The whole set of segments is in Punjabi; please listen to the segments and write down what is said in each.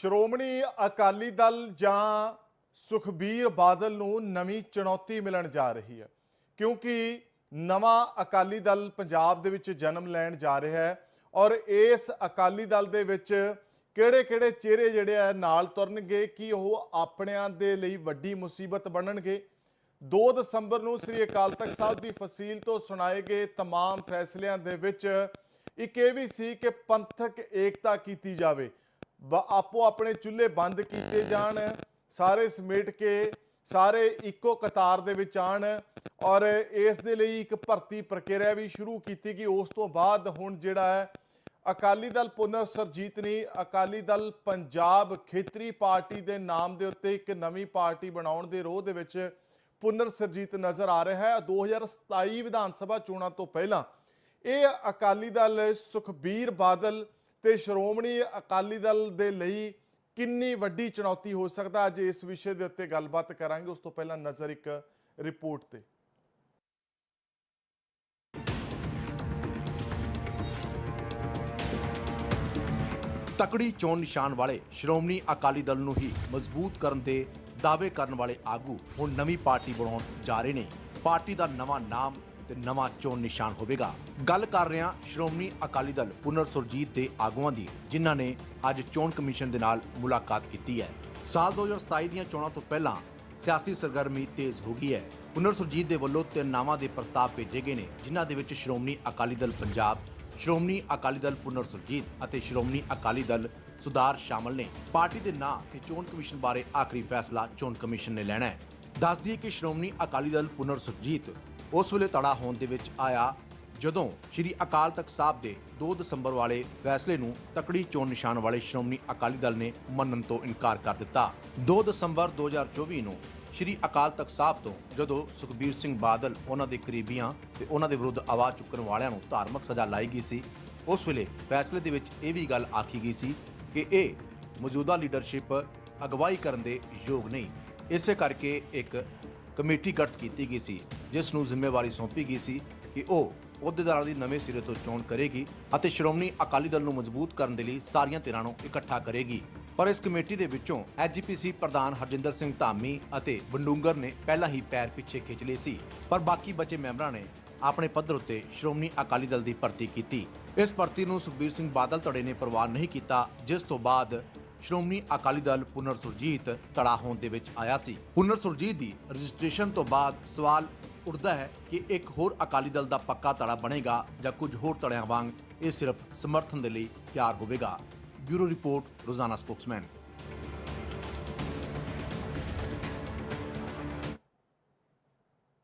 ਸ਼੍ਰੋਮਣੀ ਅਕਾਲੀ ਦਲ ਜਾਂ ਸੁਖਬੀਰ ਬਾਦਲ ਨੂੰ ਨਵੀਂ ਚੁਣੌਤੀ ਮਿਲਣ ਜਾ ਰਹੀ ਹੈ ਕਿਉਂਕਿ ਨਵਾਂ ਅਕਾਲੀ ਦਲ ਪੰਜਾਬ ਦੇ ਵਿੱਚ ਜਨਮ ਲੈਣ ਜਾ ਰਿਹਾ ਹੈ ਔਰ ਇਸ ਅਕਾਲੀ ਦਲ ਦੇ ਵਿੱਚ ਕਿਹੜੇ-ਕਿਹੜੇ ਚਿਹਰੇ ਜਿਹੜੇ ਆ ਨਾਲ ਤੁਰਨਗੇ ਕਿ ਉਹ ਆਪਣਿਆਂ ਦੇ ਲਈ ਵੱਡੀ ਮੁਸੀਬਤ ਬਣਨਗੇ 2 ਦਸੰਬਰ ਨੂੰ ਸ੍ਰੀ ਅਕਾਲ ਤਖਤ ਸਾਹਿਬ ਦੀ ਫਸੀਲ ਤੋਂ ਸੁਣਾਏ ਗਏ तमाम ਫੈਸਲਿਆਂ ਦੇ ਵਿੱਚ ਇੱਕ ਇਹ ਵੀ ਸੀ ਕਿ ਪੰਥਕ ਏਕਤਾ ਕੀਤੀ ਜਾਵੇ ਬ- ਆਪੋ ਆਪਣੇ ਚੁੱਲ੍ਹੇ ਬੰਦ ਕੀਤੇ ਜਾਣ, ਸਾਰੇ ਸਮੇਟ ਕੇ ਸਾਰੇ ਇੱਕੋ ਕਤਾਰ ਦੇ ਵਿੱਚ ਆਣ ਔਰ ਇਸ ਦੇ ਲਈ ਇੱਕ ਭਰਤੀ ਪ੍ਰਕਿਰਿਆ ਵੀ ਸ਼ੁਰੂ ਕੀਤੀ ਗਈ। ਉਸ ਤੋਂ ਬਾਅਦ ਹੁਣ ਜਿਹੜਾ ਹੈ, ਅਕਾਲੀ ਦਲ ਪੁਨਰ ਸਰਜੀਤ ਨੇ ਅਕਾਲੀ ਦਲ ਪੰਜਾਬ ਖੇਤਰੀ ਪਾਰਟੀ ਦੇ ਨਾਮ ਦੇ ਉੱਤੇ ਇੱਕ ਨਵੀਂ ਪਾਰਟੀ ਬਣਾਉਣ ਦੇ ਰੋਹ ਦੇ ਵਿੱਚ ਪੁਨਰ ਸਰਜੀਤ ਨਜ਼ਰ ਆ ਰਿਹਾ ਹੈ। 2027 ਵਿਧਾਨ ਸਭਾ ਚੋਣਾਂ ਤੋਂ ਪਹਿਲਾਂ ਇਹ ਅਕਾਲੀ ਦਲ ਸੁਖਬੀਰ ਬਾਦਲ ਤੇ ਸ਼੍ਰੋਮਣੀ ਅਕਾਲੀ ਦਲ ਦੇ ਲਈ ਕਿੰਨੀ ਵੱਡੀ ਚੁਣੌਤੀ ਹੋ ਸਕਦਾ? ਅੱਜ ਇਸ ਵਿਸ਼ੇ ਦੇ ਉੱਤੇ ਗੱਲਬਾਤ ਕਰਾਂਗੇ। ਉਸ ਤੋਂ ਪਹਿਲਾਂ ਨਜ਼ਰ ਇੱਕ ਰਿਪੋਰਟ ਤੇ। ਤਕੜੀ ਚੋਣ ਨਿਸ਼ਾਨ ਵਾਲੇ ਸ਼੍ਰੋਮਣੀ ਅਕਾਲੀ ਦਲ ਨੂੰ ਹੀ ਮਜ਼ਬੂਤ ਕਰਨ ਦੇ ਦਾਅਵੇ ਕਰਨ ਵਾਲੇ ਆਗੂ ਹੁਣ ਨਵੀਂ ਪਾਰਟੀ ਬਣਾਉਣ ਜਾ ਰਹੇ ਨੇ। ਪਾਰਟੀ ਦਾ ਨਵਾਂ ਨਾਮ ਤੇ ਨਵਾਂ ਚੋਣ ਨਿਸ਼ਾਨ ਹੋਵੇਗਾ। ਗੱਲ ਕਰ ਰਹੇ ਹਾਂ ਸ਼੍ਰੋਮਣੀ ਅਕਾਲੀ ਦਲ ਪੁਨਰ ਸੁਰਜੀਤ ਦੇ ਆਗੂਆਂ ਦੀ, ਜਿਨ੍ਹਾਂ ਨੇ ਅੱਜ ਚੋਣ ਕਮਿਸ਼ਨ ਦੇ ਨਾਲ ਮੁਲਾਕਾਤ ਕੀਤੀ ਹੈ। ਸਾਲ 2027 ਦੀਆਂ ਚੋਣਾਂ ਤੋਂ ਪਹਿਲਾਂ ਸਿਆਸੀ ਸਰਗਰਮੀ ਤੇਜ਼ ਹੋ ਗਈ ਹੈ। ਪੁਨਰ ਸੁਰਜੀਤ ਦੇ ਵੱਲੋਂ ਤਿੰਨ ਨਾਵਾਂ ਦੇ ਪ੍ਰਸਤਾਵ ਭੇਜੇ ਗਏ ਨੇ, ਜਿਨ੍ਹਾਂ ਦੇ ਵਿੱਚ ਸ਼੍ਰੋਮਣੀ ਅਕਾਲੀ ਦਲ ਪੰਜਾਬ, ਸ਼੍ਰੋਮਣੀ ਅਕਾਲੀ ਦਲ ਪੁਨਰ ਸੁਰਜੀਤ ਅਤੇ ਸ਼੍ਰੋਮਣੀ ਅਕਾਲੀ ਦਲ ਸੁਧਾਰ ਸ਼ਾਮਲ ਨੇ। ਪਾਰਟੀ ਦੇ ਨਾਂ ਤੇ ਚੋਣ ਕਮਿਸ਼ਨ ਬਾਰੇ ਆਖਰੀ ਫੈਸਲਾ ਚੋਣ ਕਮਿਸ਼ਨ ਨੇ ਲੈਣਾ ਹੈ। ਦੱਸ ਦਈਏ ਕਿ ਸ਼੍ਰੋਮਣੀ ਅਕਾਲੀ ਦਲ ਪੁਨਰ ਸੁਰਜੀਤ ਉਸ ਵੇਲੇ ਤੜਾ ਹੋਣ ਦੇ ਵਿੱਚ ਆਇਆ ਜਦੋਂ ਸ਼੍ਰੀ ਅਕਾਲ ਤਖਤ ਸਾਹਿਬ ਦੇ 2 ਦਸੰਬਰ ਵਾਲੇ ਫੈਸਲੇ ਨੂੰ ਤਕੜੀ ਚੋਣ ਨਿਸ਼ਾਨ ਵਾਲੇ ਸ਼੍ਰੋਮਣੀ ਅਕਾਲੀ ਦਲ ਨੇ ਮੰਨਣ ਤੋਂ ਇਨਕਾਰ ਕਰ ਦਿੱਤਾ। 2 ਦਸੰਬਰ 2024 ਨੂੰ ਸ਼੍ਰੀ ਅਕਾਲ ਤਖਤ ਸਾਹਿਬ ਤੋਂ ਜਦੋਂ ਸੁਖਬੀਰ ਸਿੰਘ ਬਾਦਲ ਉਹਨਾਂ ਦੇ ਕਰੀਬੀਆਂ ਤੇ ਉਹਨਾਂ ਦੇ ਵਿਰੁੱਧ ਆਵਾਜ਼ ਚੁੱਕਣ ਵਾਲਿਆਂ ਨੂੰ ਧਾਰਮਿਕ ਸਜ਼ਾ ਲਾਈ ਗਈ ਸੀ, ਉਸ ਵੇਲੇ ਫੈਸਲੇ ਦੇ ਵਿੱਚ ਇਹ ਵੀ ਗੱਲ ਆਖੀ ਗਈ ਸੀ ਕਿ ਇਹ ਮੌਜੂਦਾ ਲੀਡਰਸ਼ਿਪ ਅਗਵਾਈ ਕਰਨ ਦੇ ਯੋਗ ਨਹੀਂ। ਇਸੇ ਕਰਕੇ ਇੱਕ ਕਮੇਟੀ ਗਠਿਤ ਕੀਤੀ ਗਈ ਸੀ, ਜਿਸ ਨੂੰ ਜ਼ਿੰਮੇਵਾਰੀ ਸੌਂਪੀ ਗਈ ਸੀ ਕਿ ਉਹ ਅਹੁਦੇਦਾਰਾਂ ਦੀ ਨਵੇਂ ਸਿਰੇ ਤੋਂ ਚੋਣ ਕਰੇਗੀ ਅਤੇ ਸ਼੍ਰੋਮਣੀ ਅਕਾਲੀ ਦਲ ਨੂੰ ਮਜ਼ਬੂਤ ਕਰਨ ਦੇ ਲਈ ਸਾਰੀਆਂ ਧਿਰਾਂ ਨੂੰ ਇਕੱਠਾ ਕਰੇਗੀ। ਪਰ ਇਸ ਕਮੇਟੀ ਦੇ ਵਿੱਚੋਂ ਐਜੀਪੀਸੀ ਪ੍ਰਧਾਨ ਹਰਜਿੰਦਰ ਸਿੰਘ ਧਾਮੀ ਅਤੇ ਬੰਡੂੰਗਰ ਨੇ ਪਹਿਲਾਂ ਹੀ ਪੈਰ ਪਿੱਛੇ ਖਿੱਚ ਲਏ ਸੀ, ਪਰ ਬਾਕੀ ਬਚੇ ਮੈਂਬਰਾਂ ਨੇ ਆਪਣੇ ਪੱਧਰ ਉੱਤੇ ਸ਼੍ਰੋਮਣੀ ਅਕਾਲੀ ਦਲ ਦੀ ਭਰਤੀ ਕੀਤੀ। ਇਸ ਭਰਤੀ ਨੂੰ ਸੁਖਬੀਰ ਸਿੰਘ ਬਾਦਲ ਧੜੇ ਨੇ ਪ੍ਰਵਾਨ ਨਹੀਂ ਕੀਤਾ, ਜਿਸ ਤੋਂ ਬਾਅਦ ਸ਼੍ਰੋਮਣੀ ਅਕਾਲੀ ਦਲ ਪੁਨਰ ਸੁਰਜੀਤ ਧੜਾ ਹੋਣ ਦੇ ਵਿੱਚ ਆਇਆ ਸੀ। ਪੁਨਰ ਸੁਰਜੀਤ ਦੀ ਰਜਿਸਟ੍ਰੇਸ਼ਨ ਤੋਂ ਬਾਅਦ ਸਵਾਲ ਉੱਠਦਾ ਹੈ ਕਿ ਇੱਕ ਹੋਰ ਅਕਾਲੀ ਦਲ ਦਾ ਪੱਕਾ ਧੜਾ ਬਣੇਗਾ ਜਾਂ ਕੁਝ ਹੋਰ ਧੜਿਆਂ ਵਾਂਗ ਇਹ ਸਿਰਫ ਸਮਰਥਨ ਦੇ ਲਈ ਤਿਆਰ ਹੋਵੇਗਾ। Bureau report, Rozana Spokesman.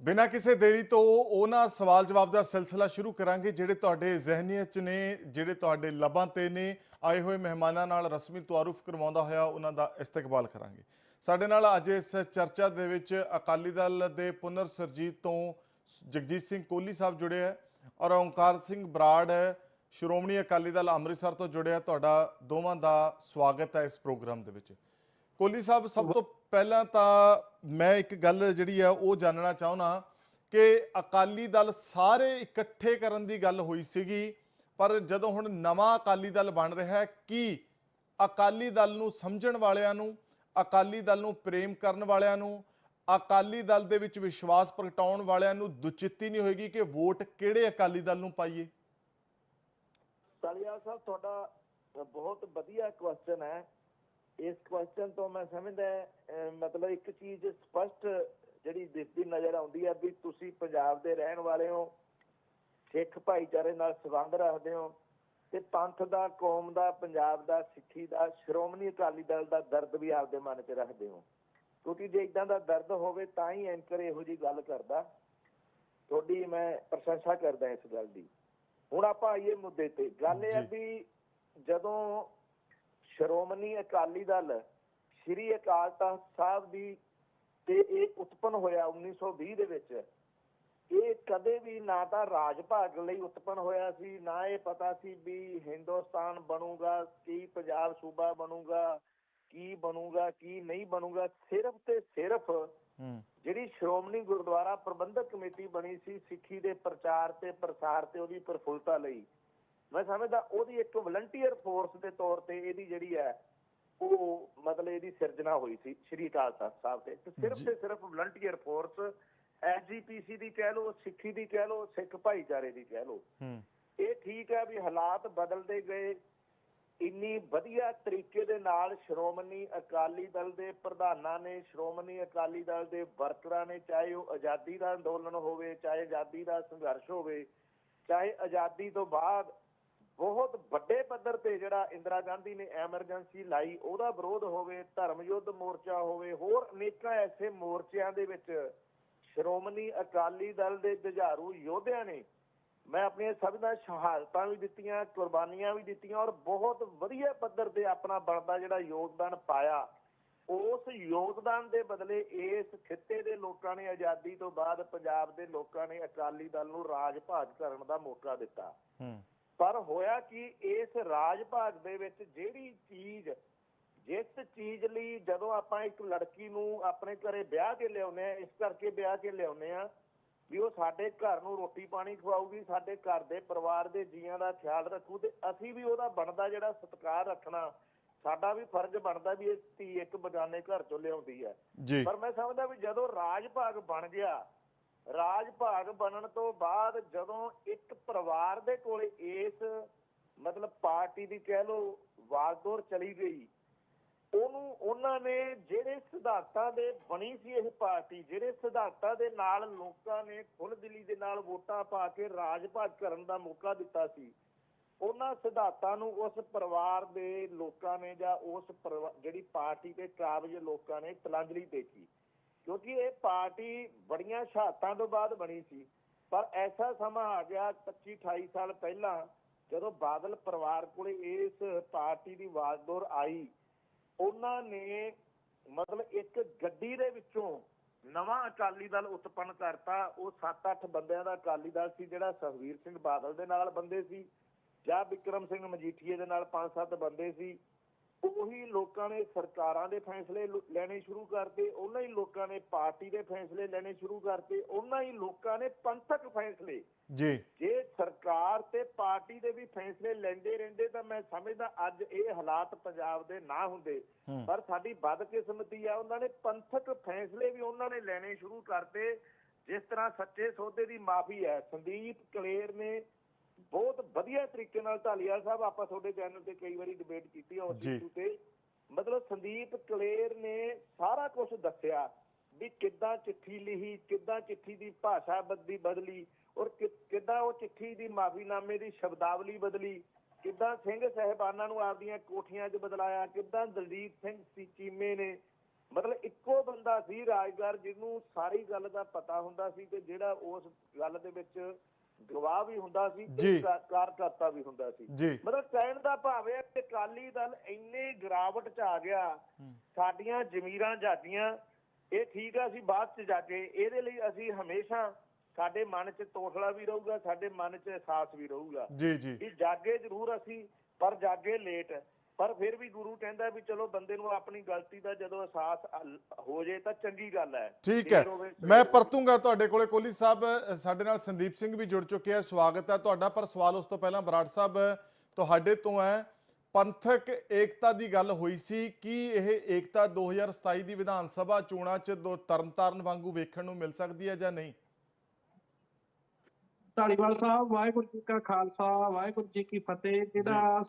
ਬਿਨਾਂ ਕਿਸੇ ਦੇਰੀ ਤੋਂ ਉਹਨਾਂ ਸਵਾਲ ਜਵਾਬ ਦਾ ਸਿਲਸਿਲਾ ਸ਼ੁਰੂ ਕਰਾਂਗੇ, ਜਿਹੜੇ ਤੁਹਾਡੇ ਜ਼ਿਹਨੀਅਤ 'ਚ ਨੇ, ਜਿਹੜੇ ਤੁਹਾਡੇ ਲਬਾਂ ਤੇ ਨੇ, ਆਏ ਹੋਏ ਮਹਿਮਾਨਾਂ ਨਾਲ ਰਸਮੀ ਤਾਰੂਫ ਕਰਵਾਉਂਦਾ ਹੋਇਆ ਉਹਨਾਂ ਦਾ ਇਸਤਕਬਾਲ ਕਰਾਂਗੇ। ਸਾਡੇ ਨਾਲ ਅੱਜ ਇਸ ਚਰਚਾ ਦੇ ਵਿੱਚ ਅਕਾਲੀ ਦਲ ਦੇ ਪੁਨਰ ਸਰਜੀਤ ਤੋਂ ਜਗਜੀਤ ਸਿੰਘ ਕੋਹਲੀ ਸਾਹਿਬ ਜੁੜੇ ਹੈ ਔਰ ਓਂਕਾਰ ਸਿੰਘ ਬਰਾੜ ਸ਼੍ਰੋਮਣੀ ਅਕਾਲੀ ਦਲ ਅੰਮ੍ਰਿਤਸਰ ਤੋਂ ਜੁੜਿਆ ਤੁਹਾਡਾ ਦੋਵਾਂ ਦਾ ਸਵਾਗਤ ਹੈ ਇਸ ਪ੍ਰੋਗਰਾਮ ਦੇ ਵਿੱਚ। ਕੋਹਲੀ ਸਾਹਿਬ ਸਭ ਤੋਂ ਪਹਿਲਾਂ ਤਾਂ ਮੈਂ ਇੱਕ ਗੱਲ ਜਿਹੜੀ ਆ ਉਹ ਜਾਣਨਾ ਚਾਹੁੰਦਾ ਕਿ ਅਕਾਲੀ ਦਲ ਸਾਰੇ ਇਕੱਠੇ ਕਰਨ ਦੀ ਗੱਲ ਹੋਈ ਸੀਗੀ ਪਰ ਜਦੋਂ ਹੁਣ ਨਵਾਂ ਅਕਾਲੀ ਦਲ ਬਣ ਰਿਹਾ ਹੈ ਕੀ ਅਕਾਲੀ ਦਲ ਨੂੰ ਸਮਝਣ ਵਾਲਿਆਂ ਨੂੰ ਅਕਾਲੀ ਦਲ ਨੂੰ ਪ੍ਰੇਮ ਕਰਨ ਵਾਲਿਆਂ ਨੂੰ ਅਕਾਲੀ ਦਲ ਦੇ ਵਿੱਚ ਵਿਸ਼ਵਾਸ ਪ੍ਰਗਟਾਉਣ ਵਾਲਿਆਂ ਨੂੰ ਦੁਚਿੱਤੀ ਨਹੀਂ ਹੋਏਗੀ ਕਿ ਵੋਟ ਕਿਹੜੇ ਅਕਾਲੀ ਦਲ ਨੂੰ ਪਾਈਏ? ਤਾਲੀਆ ਸਾਹਿਬ ਤੁਹਾਡਾ ਬਹੁਤ ਵਧੀਆ ਕੁਐਸਚਨ ਹੈ। ਇਸ ਕੁਐਸਚਨ ਤੋਂ ਮੈਂ ਸਮਝਦਾ ਮਤਲਬ ਇੱਕ ਚੀਜ਼ ਸਪਸ਼ਟ ਜਿਹੜੀ ਦਿਸਦੀ ਨਜ਼ਰ ਆਉਂਦੀ ਹੈ ਵੀ ਤੁਸੀਂ ਪੰਜਾਬ ਦੇ ਰਹਿਣ ਵਾਲੇ ਹੋ ਸਿੱਖ ਭਾਈਚਾਰੇ ਨਾਲ ਸੰਬੰਧ ਰੱਖਦੇ ਹੋ ਤੇ ਪੰਥ ਦਾ ਕੌਮ ਦਾ ਪੰਜਾਬ ਦਾ ਸਿੱਖੀ ਦਾ ਸ਼੍ਰੋਮਣੀ ਅਕਾਲੀ ਦਲ ਦਾ ਦਰਦ ਵੀ ਆਪਦੇ ਮਨ 'ਚ ਰੱਖਦੇ ਹੋ। ਕਿਉਂਕਿ ਜੇ ਇਦਾਂ ਦਾ ਦਰਦ ਹੋਵੇ ਤਾਂ ਹੀ ਐਂਕਰ ਇਹੋ ਜੀ ਗੱਲ ਕਰਦਾ। ਤੁਹਾਡੀ ਮੈਂ ਪ੍ਰਸ਼ੰਸਾ ਕਰਦਾ ਇਸ ਗੱਲ ਦੀ। ਹੁਣ ਆਪਾਂ ਆਈਏ ਮੁੱਦੇ ਤੇ। ਗੱਲ ਇਹ ਹੈ ਜੀ। ਵੀ ਜਦੋਂ ਸ਼੍ਰੋਮਣੀ ਅਕਾਲੀ ਦਲ ਸ਼੍ਰੀ ਅਕਾਲ ਤਖਤ ਸਾਹਿਬ ਦੀ ਤੇ ਇਹ ਉਤਪਨ ਹੋਇਆ 1920 ਦੇ ਵਿੱਚ। ਇਹ ਕਦੇ ਵੀ ਨਾ ਤਾਂ ਰਾਜ ਭਾਗ ਲਈ ਉਤਪਨ ਹੋਇਆ ਸੀ ਨਾ ਇਹ ਪਤਾ ਸੀ ਵੀ ਹਿੰਦੁਸਤਾਨ ਬਣੂਗਾ ਕੀ ਪੰਜਾਬ ਸੂਬਾ ਬਣੂਗਾ ਕੀ ਬਣੂਗਾ ਕੀ ਨਹੀਂ ਬਣੂਗਾ। ਸਿਰਫ ਤੇ ਸਿਰਫ ਜਿਹੜੀ ਸ਼੍ਰੋਮਣੀ ਗੁਰਦੁਆਰਾ ਪ੍ਰਬੰਧਕ ਕਮੇਟੀ ਬਣੀ ਸੀ ਸਿੱਖੀ ਦੇ ਪ੍ਰਚਾਰ ਤੇ ਪ੍ਰਸਾਰ ਤੇ ਉਹਦੀ ਪ੍ਰਫੁੱਲਤਾ ਲਈ। ਮੈਂ ਸਮਝਦਾ ਉਹਦੀ ਇੱਕ ਵਲੰਟੀਅਰ ਫੋਰਸ ਦੇ ਤੌਰ ਤੇ ਇਹਦੀ ਜਿਹੜੀ ਹੈ ਉਹ ਮਤਲਬ ਇਹਦੀ ਸਿਰਜਣਾ ਹੋਈ ਸੀ ਸ਼੍ਰੀ ਅਕਾਲ ਤਖਤ ਸਾਹਿਬ ਤੇ। ਸਿਰਫ ਤੇ ਸਿਰਫ ਵਲੰਟੀਅਰ ਫੋਰਸ ਐਸਜੀਪੀਸੀ ਦੀ ਕਹਿ ਲਓ ਸਿੱਖੀ ਦੀ ਕਹਿ ਲਓ ਸਿੱਖ ਭਾਈਚਾਰੇ ਦੀ ਕਹਿ ਹੂੰ। ਇਹ ਠੀਕ ਹੈ ਵੀ ਹਾਲਾਤ ਬਦਲਦੇ ਗਏ। ਇੰਨੀ ਵਧੀਆ ਤਰੀਕੇ ਦੇ ਨਾਲ ਸ਼੍ਰੋਮਣੀ ਅਕਾਲੀ ਦਲ ਦੇ ਪ੍ਰਧਾਨਾਂ ਨੇ ਸ਼੍ਰੋਮਣੀ ਅਕਾਲੀ ਦਲ ਦੇ ਵਰਕਰਾਂ ਨੇ ਚਾਹੇ ਉਹ ਆਜ਼ਾਦੀ ਦਾ ਅੰਦੋਲਨ ਹੋਵੇ ਚਾਹੇ ਆਜ਼ਾਦੀ ਦਾ ਸੰਘਰਸ਼ ਹੋਵੇ ਚਾਹੇ ਆਜ਼ਾਦੀ ਤੋਂ ਬਾਅਦ ਬਹੁਤ ਵੱਡੇ ਪੱਧਰ ਤੇ ਜਿਹੜਾ ਇੰਦਰਾ ਗਾਂਧੀ ਨੇ ਐਮਰਜੈਂਸੀ ਲਾਈ, ਉਹਦਾ ਵਿਰੋਧ ਹੋਵੇ ਧਰਮ ਯੁੱਧ ਮੋਰਚਾ ਹੋਵੇ, ਹੋਰ ਅਨੇਕਾਂ ਐਸੇ ਮੋਰਚਿਆਂ ਦੇ ਵਿੱਚ ਸ਼੍ਰੋਮਣੀ ਅਕਾਲੀ ਦਲ ਦੇ ਜੁਝਾਰੂ ਯੋਧਿਆਂ ਨੇ ਮੈਂ ਆਪਣੀਆਂ ਸਭ ਸ਼ਹਾਦਤਾਂ ਵੀ ਦਿੱਤੀਆਂ, ਕੁਰਬਾਨੀਆਂ ਵੀ ਦਿੱਤੀਆਂ ਔਰ ਬਹੁਤ ਵਧੀਆ ਪੱਧਰ ਤੇ ਆਪਣਾ ਬਣਦਾ ਜਿਹੜਾ ਯੋਗਦਾਨ ਪਾਇਆ। ਉਸ ਯੋਗਦਾਨ ਦੇ ਬਦਲੇ ਇਸ ਖਿੱਤੇ ਦੇ ਲੋਕਾਂ ਨੇ ਆਜ਼ਾਦੀ ਤੋਂ ਬਾਅਦ ਪੰਜਾਬ ਦੇ ਲੋਕਾਂ ਨੇ ਅਕਾਲੀ ਦਲ ਨੂੰ ਰਾਜ ਭਾਗ ਕਰਨ ਦਾ ਮੌਕਾ ਦਿੱਤਾ। ਪਰ ਹੋਇਆ ਕਿ ਇਸ ਰਾਜ ਭਾਗ ਦੇ ਵਿੱਚ ਜਿਹੜੀ ਚੀਜ਼ ਜਿਸ ਚੀਜ਼ ਲਈ ਜਦੋਂ ਆਪਾਂ ਇੱਕ ਲੜਕੀ ਨੂੰ ਆਪਣੇ ਘਰੇ ਵਿਆਹ ਕੇ ਲਿਆਉਨੇ ਆ ਇਸ ਕਰਕੇ ਵਿਆਹ ਕੇ ਲਿਆਉਨੇ ਆ ਵੀ ਉਹ ਸਾਡੇ ਘਰ ਨੂੰ ਰੋਟੀ ਪਾਣੀ ਖਵਾਊਗੀ ਸਾਡੇ ਘਰ ਦੇ ਪਰਿਵਾਰ ਦੇ ਜੀਆਂ ਦਾ ਖਿਆਲ ਰੱਖੂ ਤੇ ਅਸੀਂ ਵੀ ਉਹਦਾ ਬਣਦਾ ਜਿਹੜਾ ਸਤਿਕਾਰ ਰੱਖਣਾ ਸਾਡਾ ਵੀ ਫਰਜ਼ ਬਣਦਾ ਵੀ ਇਹ ਧੀ ਇੱਕ ਬਗਾਨੇ ਘਰ ਚੋਂ ਲਿਆਉਂਦੀ ਹੈ। ਪਰ ਮੈਂ ਸਮਝਦਾ ਵੀ ਜਦੋਂ ਰਾਜ ਭਾਗ ਬਣ ਗਿਆ ਰਾਜ ਭਾਗ ਬਣਨ ਤੋਂ ਬਾਅਦ ਜਦੋਂ ਇੱਕ ਪਰਿਵਾਰ ਦੇ ਕੋਲ ਇਸ ਮਤਲਬ ਪਾਰਟੀ ਦੀ ਕਹਿ ਲੋ ਵਾਗਡੋਰ ਚਲੀ ਗਈ, ਉਹਨੂੰ ਉਹਨਾਂ ਨੇ ਜਿਹੜੇ ਸਿਧਾਂਤਾਂ ਦੇ ਬਣੀ ਸੀ ਇਹ ਪਾਰਟੀ, ਜਿਹੜੇ ਸਿਧਾਂਤਾਂ ਦੇ ਨਾਲ ਲੋਕਾਂ ਨੇ ਖੁੱਲ੍ਹਦਿਲੀ ਦੇ ਨਾਲ ਵੋਟਾਂ ਪਾ ਕੇ ਰਾਜ ਭਾਗ ਕਰਨ ਦਾ ਮੌਕਾ ਦਿੱਤਾ ਸੀ, ਉਹਨਾਂ ਸਿਧਾਂਤਾਂ ਨੂੰ ਉਸ ਪਰਿਵਾਰ ਦੇ ਲੋਕਾਂ ਨੇ ਜਾਂ ਉਸ ਪਰਿਵਾ- ਜਿਹੜੀ ਪਾਰਟੀ ਦੇ ਕਾਬਜ ਲੋਕਾਂ ਨੇ ਤਲਾਂਜਲੀ ਦੇਖੀ ਕਿਉਂਕਿ ਇਹ ਪਾਰਟੀ ਬੜੀਆਂ ਸ਼ਹਾਦਤਾਂ ਤੋਂ ਬਾਅਦ ਬਣੀ ਸੀ। ਪਰ ਐਸਾ ਸਮਾਂ ਆ ਗਿਆ 25 28 ਸਾਲ ਪਹਿਲਾਂ, ਜਦੋਂ ਬਾਦਲ ਪਰਿਵਾਰ ਕੋਲੇ ਇਸ ਪਾਰਟੀ ਦੀ ਵਾਗਡੋਰ ਆਈ। ਉਹਨਾਂ ਨੇ ਮਤਲਬ ਇੱਕ ਗੱਡੀ ਦੇ ਵਿੱਚੋਂ ਨਵਾਂ ਅਕਾਲੀ ਦਲ ਉਤਪੰਨ ਕਰਤਾ। ਉਹ 7-8 ਬੰਦਿਆਂ ਦਾ ਅਕਾਲੀ ਦਲ ਸੀ, ਜਿਹੜਾ ਸੁਖਵੀਰ ਸਿੰਘ ਬਾਦਲ ਦੇ ਨਾਲ ਬੰਦੇ ਸੀ, ਜਾਂ ਵਿਕਰਮ ਸਿੰਘ ਮਜੀਠੀਏ ਦੇ ਨਾਲ 5-7 ਬੰਦੇ ਸੀ। ਉਹੀ ਲੋਕਾਂ ਨੇ ਸਰਕਾਰਾਂ ਦੇ ਫੈਸਲੇ ਲੈਣੇ ਸ਼ੁਰੂ ਕਰਤੇ ਉਹਨਾਂ ਹੀ ਲੋਕਾਂ ਨੇ ਪਾਰਟੀ ਦੇ ਫੈਸਲੇ ਲੈਣੇ ਸ਼ੁਰੂ ਕਰਤੇ ਉਹਨਾਂ ਹੀ ਲੋਕਾਂ ਨੇ ਪੰਥਕ ਫੈਸਲੇ। ਜੀ। ਜੇ ਸਰਕਾਰ ਤੇ ਪਾਰਟੀ ਦੇ ਵੀ ਫੈਸਲੇ ਲੈਂਦੇ ਰਹਿੰਦੇ ਤਾਂ ਮੈਂ ਸਮਝਦਾ ਅੱਜ ਇਹ ਹਾਲਾਤ ਪੰਜਾਬ ਦੇ ਨਾ ਹੁੰਦੇ। ਪਰ ਸਾਡੀ ਬਦਕਿਸਮਤੀ ਆ ਉਹਨਾਂ ਨੇ ਪੰਥਕ ਫੈਸਲੇ ਵੀ ਉਹਨਾਂ ਨੇ ਲੈਣੇ ਸ਼ੁਰੂ ਕਰਤੇ। ਜਿਸ ਤਰ੍ਹਾਂ ਸੱਚੇ ਸੌਦੇ ਦੀ ਮਾਫੀ ਹੈ ਸੰਦੀਪ ਕਲੇਰ ਨੇ ਬਹੁਤ ਵਧੀਆ ਤਰੀਕੇ ਨਾਲ ਢਾਲੀਵਾਲ ਸਾਹਿਬ ਆਪਾਂ ਤੁਹਾਡੇ ਚੈਨਲ ਤੇ ਕਈ ਵਾਰੀ ਡਿਬੇਟ ਕੀਤੀ ਆ ਉਸ। ਇਸ਼ੂ ਤੇ ਮਤਲਬ ਸੰਦੀਪ ਕਲੇਰ ਨੇ ਸਾਰਾ ਕੁਝ ਦੱਸਿਆ ਵੀ ਕਿੱਦਾਂ ਚਿੱਠੀ ਲਿਖੀ ਕਿੱਦਾਂ ਚਿੱਠੀ ਦੀ ਭਾਸ਼ਾ ਬਦਲੀ ਬਦਲੀ ਔਰ ਕਿੱਦਾਂ ਉਹ ਚਿੱਠੀ ਦੀ ਮਾਫੀਨਾਮੇ ਦੀ ਸ਼ਬਦਾਵਲੀ ਬਦਲੀ ਕਿੱਦਾਂ ਸਿੰਘ ਸਹਿਬਾਨਾਂ ਨੂੰ ਆਪਦੀਆਂ ਕੋਠੀਆਂ 'ਚ ਬਦਲਾਇਆ ਕਿੱਦਾਂ ਦਲਜੀਤ ਸਿੰਘ ਸੀ ਚੀਮੇ ਨੇ ਮਤਲਬ ਇੱਕੋ ਬੰਦਾ ਸੀ ਰਾਜਗਰ ਜਿਹਨੂੰ ਸਾਰੀ ਗੱਲ ਦਾ ਪਤਾ ਹੁੰਦਾ ਸੀ ਤੇ ਜਿਹੜਾ ਉਸ ਗੱਲ ਦੇ ਵਿੱਚ ਗਵਾਹ ਵੀ ਹੁੰਦਾ ਸੀ ਜੀ। ਤੇ ਕਾ- ਕਾਰਕਰਤਾ ਵੀ ਹੁੰਦਾ ਸੀ। ਜੀ। ਮਤਲਬ ਕਹਿਣ ਦਾ ਭਾਵ ਇਹ ਹੈ ਕਿ ਅਕਾਲੀ ਦਲ ਇੰਨੇ ਗਿਰਾਵਟ ਚ ਆ ਗਿਆ ਸਾਡੀਆਂ ਜ਼ਮੀਰਾਂ ਜਾਗੀਆਂ ਇਹ ਠੀਕ ਆ ਅਸੀਂ ਬਾਅਦ ਚ ਜਾਗੇ ਇਹਦੇ ਲਈ ਅਸੀਂ ਹਮੇਸ਼ਾ ਸਾਡੇ ਮਨ 'ਚ ਤੋਖਲਾ ਵੀ ਰਹੂਗਾ ਸਾਡੇ ਮਨ 'ਚ ਅਹਿਸਾਸ ਵੀ ਰਹੂਗਾ। ਜੀ ਜੀ। ਜਾਗੇ ਜ਼ਰੂਰ ਅਸੀਂ ਪਰ ਜਾਗੇ ਲੇਟ। ਪਰ ਫਿਰ ਵੀ ਗੁਰੂ ਕਹਿੰਦਾ ਵੀ ਚਲੋ ਬੰਦੇ ਨੂੰ ਆਪਣੀ ਗਲਤੀ ਦਾ ਜਦੋਂ ਅਹਿਸਾਸ ਹੋ ਜੇ ਤਾਂ ਚੰਗੀ ਗੱਲ ਹੈ। ਠੀਕ ਹੈ। ਮੈਂ। ਪਰਤੂੰਗਾ ਤੁਹਾਡੇ ਕੋਲੇ। ਕੋਹਲੀ ਸਾਹਿਬ ਸਾਡੇ ਨਾਲ ਸੰਦੀਪ ਸਿੰਘ ਵੀ ਜੁੜ ਚੁੱਕੇ ਆ। ਸਵਾਗਤ ਹੈ ਤੁਹਾਡਾ। ਪਰ ਸਵਾਲ ਉਸ ਤੋਂ ਪਹਿਲਾਂ ਬਰਾੜ ਸਾਹਿਬ ਤੁਹਾਡੇ ਤੋਂ ਹੈ ਪੰਥਕ ਏਕਤਾ ਦੀ ਗੱਲ ਹੋਈ ਸੀ। ਕੀ ਇਹ ਏਕਤਾ 2027 ਦੀ ਵਿਧਾਨ ਸਭਾ ਚੋਣਾਂ 'ਚ ਦੋ ਤਰਨਤਾਰਨ ਵਾਂਗੂ ਵੇਖਣ ਨੂੰ ਮਿਲ ਸਕਦੀ ਹੈ ਜਾਂ ਨਹੀਂ? ਧਾਲੀਵਾਲ ਸਾਹਿਬ ਵਾਹਿਗੁਰੂ ਜੀ ਕਾ ਖਾਲਸਾ ਵਾਹਿਗੁਰੂ ਜੀ ਕੀ ਫਤਿਹ। ਜਿਹੜਾ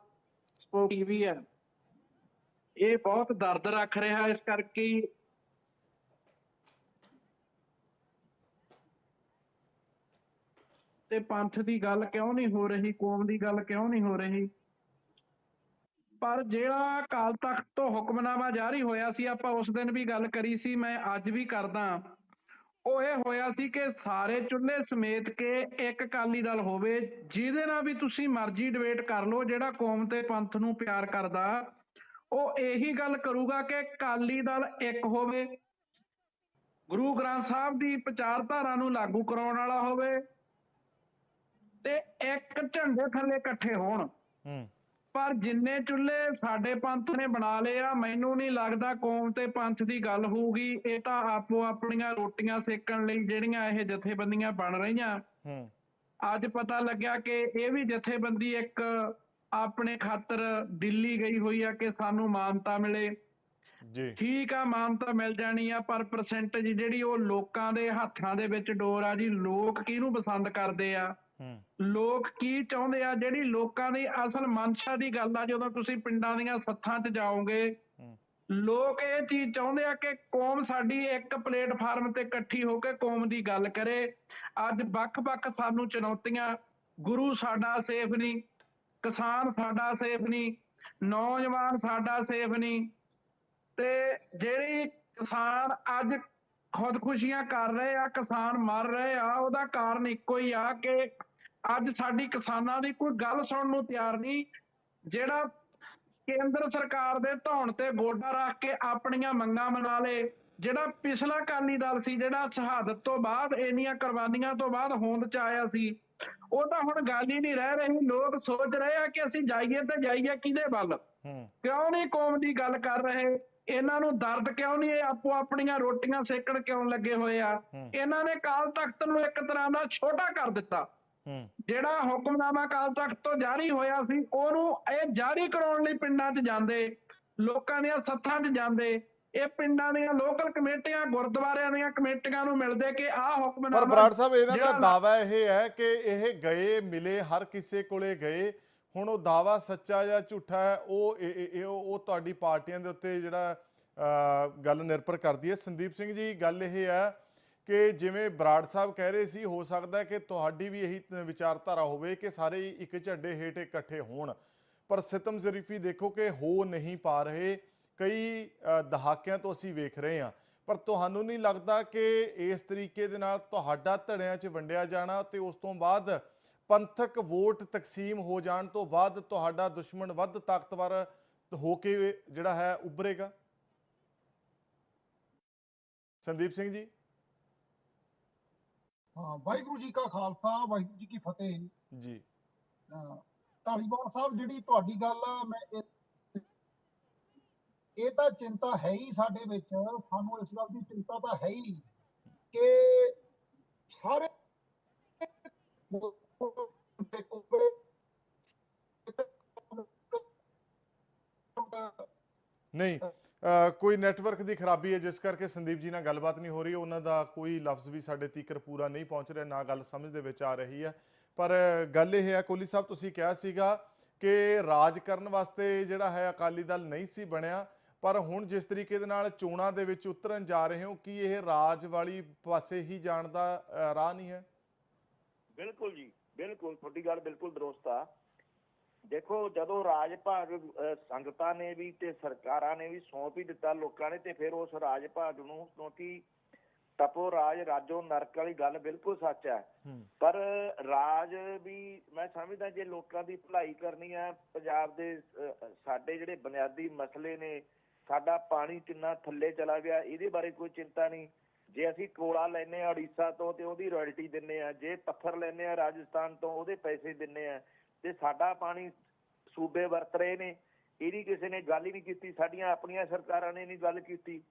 ਸਪੋ ਟੀਵੀ ਹੈ ਇਹ ਬਹੁਤ ਦਰਦ ਰੱਖ ਰਿਹਾ ਇਸ ਕਰਕੇ। ਤੇ ਪੰਥ ਦੀ ਗੱਲ ਕਿਉਂ ਨਹੀਂ ਹੋ ਰਹੀ? ਕੌਮ ਦੀ ਗੱਲ ਕਿਉਂ ਨਹੀਂ ਹੋ ਰਹੀ? ਪਰ ਜਿਹੜਾ ਕਾਲ ਤਖਤ ਤੋਂ ਹੁਕਮਨਾਮਾ ਜਾਰੀ ਹੋਇਆ ਸੀ, ਆਪਾਂ ਉਸ ਦਿਨ ਵੀ ਗੱਲ ਕਰੀ ਸੀ, ਮੈਂ ਅੱਜ ਵੀ ਕਰਦਾ। ਉਹ ਇਹ ਹੋਇਆ ਸੀ ਕਿ ਸਾਰੇ ਚੁੱਲ੍ਹੇ ਸਮੇਤ ਕੇ ਇੱਕ ਅਕਾਲੀ ਦਲ ਹੋਵੇ, ਜਿਹਦੇ ਨਾਲ ਵੀ ਤੁਸੀਂ ਮਰਜ਼ੀ ਡਿਬੇਟ ਕਰ ਲਓ, ਜਿਹੜਾ ਕੌਮ ਤੇ ਪੰਥ ਨੂੰ ਪਿਆਰ ਕਰਦਾ, ਉਹ ਇਹੀ ਗੱਲ ਕਰੂਗਾ ਕਿ ਅਕਾਲੀ ਦਲ ਇੱਕ ਹੋਵੇ। ਗੁਰੂ ਗ੍ਰੰਥ ਸਾਹਿਬ ਦੀ ਵਿਚਾਰਧਾਰਾ ਨੂੰ ਲਾਗੂ ਕਰਾਉਣ ਵਾਲਾ ਹੋਵੇ ਤੇ ਇੱਕ ਝੰਡੇ ਥੱਲੇ ਇਕੱਠੇ ਹੋਣ। ਹੂੰ। ਪਰ ਜਿੰਨੇ ਚੁੱਲ੍ਹੇ ਸਾਡੇ ਪੰਥ ਨੇ ਬਣਾ ਲਏ ਆ ਮੈਨੂੰ ਨਹੀਂ ਲੱਗਦਾ ਕੌਮ ਤੇ ਪੰਥ ਦੀ ਗੱਲ ਹੋਊਗੀ। ਇਹ ਤਾਂ ਆਪੋ ਆਪਣੀਆਂ ਰੋਟੀਆਂ ਸੇਕਣ ਲਈ ਜਿਹੜੀਆਂ ਇਹ ਜਥੇਬੰਦੀਆਂ ਬਣ ਰਹੀਆਂ। ਹੂੰ। ਅੱਜ ਪਤਾ ਲੱਗਿਆ ਕਿ ਇਹ ਵੀ ਜਥੇਬੰਦੀ ਇੱਕ ਆਪਣੇ ਖਾਤਰ ਦਿੱਲੀ ਗਈ ਹੋਈ ਆ ਕਿ ਸਾਨੂੰ ਮਾਨਤਾ ਮਿਲੇ। ਜੀ। ਠੀਕ ਆ ਮਾਨਤਾ ਮਿਲ ਜਾਣੀ ਆ ਪਰ ਪਰਸੈਂਟੇਜ ਜਿਹੜੀ ਉਹ ਲੋਕਾਂ ਦੇ ਹੱਥਾਂ ਦੇ ਵਿੱਚ ਡੋਰ ਆ ਜੀ ਲੋਕ ਕਿਹਨੂੰ ਪਸੰਦ ਕਰਦੇ ਆ? ਲੋਕ ਕੀ ਚਾਹੁੰਦੇ ਆ? ਜਿਹੜੀ ਲੋਕਾਂ ਦੀ ਅਸਲ ਮਨਸ਼ਾ ਦੀ ਗੱਲ ਆ, ਜਦੋਂ ਤੁਸੀਂ ਪਿੰਡਾਂ ਦੀਆਂ ਸੱਥਾਂ 'ਚ ਜਾਓਗੇ, ਲੋਕ ਇਹ ਚੀਜ਼ ਚਾਹੁੰਦੇ ਆ ਕਿ ਕੌਮ ਸਾਡੀ ਇੱਕ ਪਲੇਟਫਾਰਮ ਤੇ ਇਕੱਠੀ ਹੋ ਕੇ ਕੌਮ ਦੀ ਗੱਲ ਕਰੇ। ਅੱਜ ਵੱਖ-ਵੱਖ ਸਾਨੂੰ ਚੁਣੌਤੀਆਂ, ਗੁਰੂ ਸਾਡਾ ਸੇਫ ਨਹੀਂ, ਕਿਸਾਨ ਸਾਡਾ ਸੇਫ ਨਹੀਂ, ਨੌਜਵਾਨ ਸਾਡਾ ਸੇਫ ਨਹੀਂ। ਤੇ ਜਿਹੜੀ ਕਿਸਾਨ ਅੱਜ ਖੁਦਕੁਸ਼ੀਆਂ ਕਰ ਰਹੇ ਆ, ਕਿਸਾਨ ਮਰ ਰਹੇ ਆ, ਉਹਦਾ ਕਾਰਨ ਇੱਕੋ ਹੀ ਆ ਕਿ ਅੱਜ ਸਾਡੀ ਕਿਸਾਨਾਂ ਦੀ ਕੋਈ ਗੱਲ ਸੁਣਨ ਨੂੰ ਤਿਆਰ ਨਹੀਂ ਜਿਹੜਾ ਕੇਂਦਰ ਸਰਕਾਰ ਦੇ ਧੌਣ ਤੇ ਗੋਡਾ ਰੱਖ ਕੇ ਆਪਣੀਆਂ ਮੰਗਾਂ ਮਨਾ ਲੇ ਜਿਹੜਾ ਪਿਛਲਾ ਅਕਾਲੀ ਦਲ ਸੀ ਜਿਹੜਾ ਸ਼ਹਾਦਤ ਤੋਂ ਬਾਅਦ ਇੰਨੀਆਂ ਕੁਰਬਾਨੀਆਂ ਤੋਂ ਬਾਅਦ ਹੋਂਦ ਚ ਆਇਆ ਸੀ ਉਹ ਤਾਂ ਹੁਣ ਗੱਲ ਹੀ ਨਹੀਂ ਰਹਿ ਰਹੀ ਲੋਕ ਸੋਚ ਰਹੇ ਆ ਕਿ ਅਸੀਂ ਜਾਈਏ ਤੇ ਜਾਈਏ ਕਿਹਦੇ ਵੱਲ? ਕਿਉਂ ਨਹੀਂ ਕੌਮ ਦੀ ਗੱਲ ਕਰ ਰਹੇ? ਇਹਨਾਂ ਨੂੰ ਦਰਦ ਕਿਉਂ ਨਹੀਂ ਇਹ ਆਪੋ ਆਪਣੀਆਂ ਰੋਟੀਆਂ ਸੇਕਣ ਕਿਉਂ ਲੱਗੇ ਹੋਏ ਆ। ਇਹਨਾਂ ਨੇ ਕਾਲ ਤਖਤ ਨੂੰ ਇੱਕ ਤਰ੍ਹਾਂ ਦਾ ਛੋਟਾ ਕਰ ਦਿੱਤਾ। ਜਿਹੜਾ ਹੁਕਮਨਾਮਾ ਕਾਲ ਤਖਤ ਤੋਂ ਜਾਰੀ ਹੋਇਆ ਸੀ ਉਹਨੂੰ ਇਹ ਜਾਰੀ ਕਰਾਉਣ ਲਈ ਪਿੰਡਾਂ 'ਚ ਜਾਂਦੇ ਲੋਕਾਂ ਦੀਆਂ ਸੱਥਾਂ 'ਚ ਜਾਂਦੇ ਇਹ ਪਿੰਡਾਂ ਦੀਆਂ ਲੋਕਲ ਕਮੇਟੀਆਂ ਗੁਰਦੁਆਰਿਆਂ ਦੀਆਂ ਕਮੇਟੀਆਂ ਨੂੰ ਮਿਲਦੇ ਕਿ ਆਹ ਪਰ ਹੁਕਮਨਾਮਾ ਬਰਾੜ ਸਾਹਿਬ ਇਹਨਾਂ ਦਾ ਦਾਵਾ ਇਹ ਹੈ ਕਿ ਇਹ ਗਏ ਮਿਲੇ ਹਰ ਕਿਸੇ ਕੋਲੇ ਗਏ ਹੁਣ ਉਹ ਦਾਵਾ ਸੱਚਾ ਜਾਂ ਝੂਠਾ ਹੈ ਉਹ ਉਹ ਤੁਹਾਡੀ ਪਾਰਟੀਆਂ ਦੇ ਉੱਤੇ ਜਿਹੜਾ ਗੱਲ ਨਿਰਭਰ ਕਰਦੀ ਹੈ। ਸੰਦੀਪ ਸਿੰਘ ਜੀ ਗੱਲ ਇਹ ਹੈ ਕਿ ਜਿਵੇਂ ਬਰਾੜ ਸਾਹਿਬ ਕਹਿ ਰਹੇ ਸੀ, ਹੋ ਸਕਦਾ ਕਿ ਤੁਹਾਡੀ ਵੀ ਇਹੀ ਵਿਚਾਰਧਾਰਾ ਹੋਵੇ ਕਿ ਸਾਰੇ ਇੱਕ ਝੰਡੇ ਹੇਠ ਇਕੱਠੇ ਹੋਣ। ਪਰ ਸਿਤਮ ਜ਼ਰੀਫੀ ਦੇਖੋ ਕਿ ਹੋ ਨਹੀਂ ਪਾ ਰਹੇ। ਕਈ ਦਹਾਕਿਆਂ ਤੋਂ ਅਸੀਂ ਵੇਖ ਰਹੇ ਹਾਂ। ਪਰ ਤੁਹਾਨੂੰ ਨਹੀਂ ਲੱਗਦਾ ਕਿ ਇਸ ਤਰੀਕੇ ਦੇ ਨਾਲ ਤੁਹਾਡਾ ਧੜਿਆਂ 'ਚ ਵੰਡਿਆ ਜਾਣਾ ਤੇ ਉਸ ਤੋਂ ਬਾਅਦ ਪੰਥਕ ਵੋਟ ਤਕਸੀਮ ਹੋ ਜਾਣ ਤੋਂ ਬਾਅਦ ਤੁਹਾਡਾ ਦੁਸ਼ਮਣ ਵੱਧ ਤਾਕਤਵਰ ਹੋ ਕੇ ਜਿਹੜਾ ਹੈ, ਉੱਭਰੇਗਾ? ਸੰਦੀਪ ਸਿੰਘ ਜੀ? ਹਾਂ ਵਾਹਿਗੁਰੂ ਜੀ ਕਾ ਖਾਲਸਾ ਵਾਹਿਗੁਰੂ ਜੀ ਕੀ ਫਤਿਹ। ਜੀ। ਧਾਲੀਵਾਲ ਸਾਹਿਬ ਜਿਹੜੀ ਤੁਹਾਡੀ ਗੱਲ ਆ ਮੈਂ ਇਹ ਤਾਂ ਚਿੰਤਾ ਹੈ ਹੀ ਸਾਡੇ ਵਿੱਚ। ਸਾਨੂੰ ਇਸ ਗੱਲ ਦੀ ਚਿੰਤਾ ਤਾਂ ਹੈ ਹੀ ਕਿ ਸਾਰੇ ਨਹੀਂ। ਕੋਈ ਨੈਟਵਰਕ ਦੀ ਖਰਾਬੀ ਹੈ, ਜਿਸ ਕਰਕੇ ਸੰਦੀਪ ਜੀ ਨਾਲ ਗੱਲਬਾਤ ਨਹੀਂ ਹੋ ਰਹੀ, ਉਹਨਾਂ ਦਾ ਕੋਈ ਲਫ਼ਜ਼ ਵੀ ਸਾਡੇ ਤੀਕਰ ਪੂਰਾ ਨਹੀਂ ਪਹੁੰਚ ਰਿਹਾ, ਨਾ ਗੱਲ ਸਮਝ ਦੇ ਵਿੱਚ ਆ ਰਹੀ ਹੈ। ਪਰ ਗੱਲ ਇਹ ਹੈ ਕੋਲੀ ਸਾਹਿਬ, ਤੁਸੀਂ ਕਿਹਾ ਸੀਗਾ ਕਿ ਰਾਜ ਕਰਨ ਵਾਸਤੇ ਜਿਹੜਾ ਹੈ, ਅਕਾਲੀ ਦਲ ਨਹੀਂ ਸੀ ਬਣਿਆ, ਪਰ ਹੁਣ ਜਿਸ ਤਰੀਕੇ ਦੇ ਨਾਲ ਚੋਣਾਂ ਦੇ ਵਿੱਚ ਉਤਰਨ ਜਾ ਰਹੇ ਹੋ, ਕੀ ਇਹ ਰਾਜ ਵਾਲੀ ਪਾਸੇ ਹੀ ਜਾਣ ਦਾ ਰਾਹ ਨਹੀਂ ਹੈ? ਬਿਲਕੁਲ ਜੀ, ਬਿਲਕੁਲ, ਤੁਹਾਡੀ ਗੱਲ ਬਿਲਕੁਲ ਦਰੁਸਤ ਆ। ਦੇਖੋ ਜਦੋਂ ਰਾਜ ਭਾਗ ਸੰਗਤਾਂ ਨੇ ਵੀ ਤੇ ਸਰਕਾਰਾਂ ਨੇ ਵੀ ਸੌਂਪ ਹੀ ਦਿੱਤਾ ਲੋਕਾਂ ਨੇ ਤੇ ਫਿਰ ਉਸ ਰਾਜ ਭਾਗ ਨੂੰ ਕਿਉਂਕਿ ਤਪੋ ਰਾਜ ਰਾਜੋ ਨਰਕ ਵਾਲੀ ਗੱਲ ਬਿਲਕੁਲ ਸੱਚ ਹੈ। ਪਰ ਰਾਜ ਵੀ ਮੈਂ ਸਮਝਦਾ ਜੇ ਲੋਕਾਂ ਦੀ ਭਲਾਈ ਕਰਨੀ ਹੈ ਪੰਜਾਬ ਦੇ ਸਾਡੇ ਜਿਹੜੇ ਬੁਨਿਆਦੀ ਮਸਲੇ ਨੇ ਸਾਡਾ ਪਾਣੀ ਕਿੰਨਾ ਥੱਲੇ ਚਲਾ ਗਿਆ ਇਹਦੇ ਬਾਰੇ ਕੋਈ ਚਿੰਤਾ ਨਹੀਂ। ਜੇ ਅਸੀਂ ਕੋਲਾ ਲੈਨੇ ਆ ਉੜੀਸਾ ਤੋਂ ਤੇ ਉਹਦੀ ਰਾਇਲਟੀ ਦਿੰਨੇ ਆ ਜੇ ਪੱਥਰ ਲੈਨੇ ਆ ਰਾਜਸਥਾਨ ਤੋਂ ਉਹਦੇ ਪੈਸੇ ਦਿੰਨੇ ਆ ਤੇ ਸਾਡਾ ਪਾਣੀ ਸੂਬੇ ਵਰਤ ਰਹੇ ਨੇ। ਇਹਦੀ ਕਿਸੇ ਨੇ ਗੱਲ ਹੀ ਨਹੀਂ ਕੀਤੀ, ਸਾਡੀਆਂ ਆਪਣੀਆਂ ਸਰਕਾਰਾਂ ਨੇ ਨਹੀਂ ਗੱਲ ਕੀਤੀ।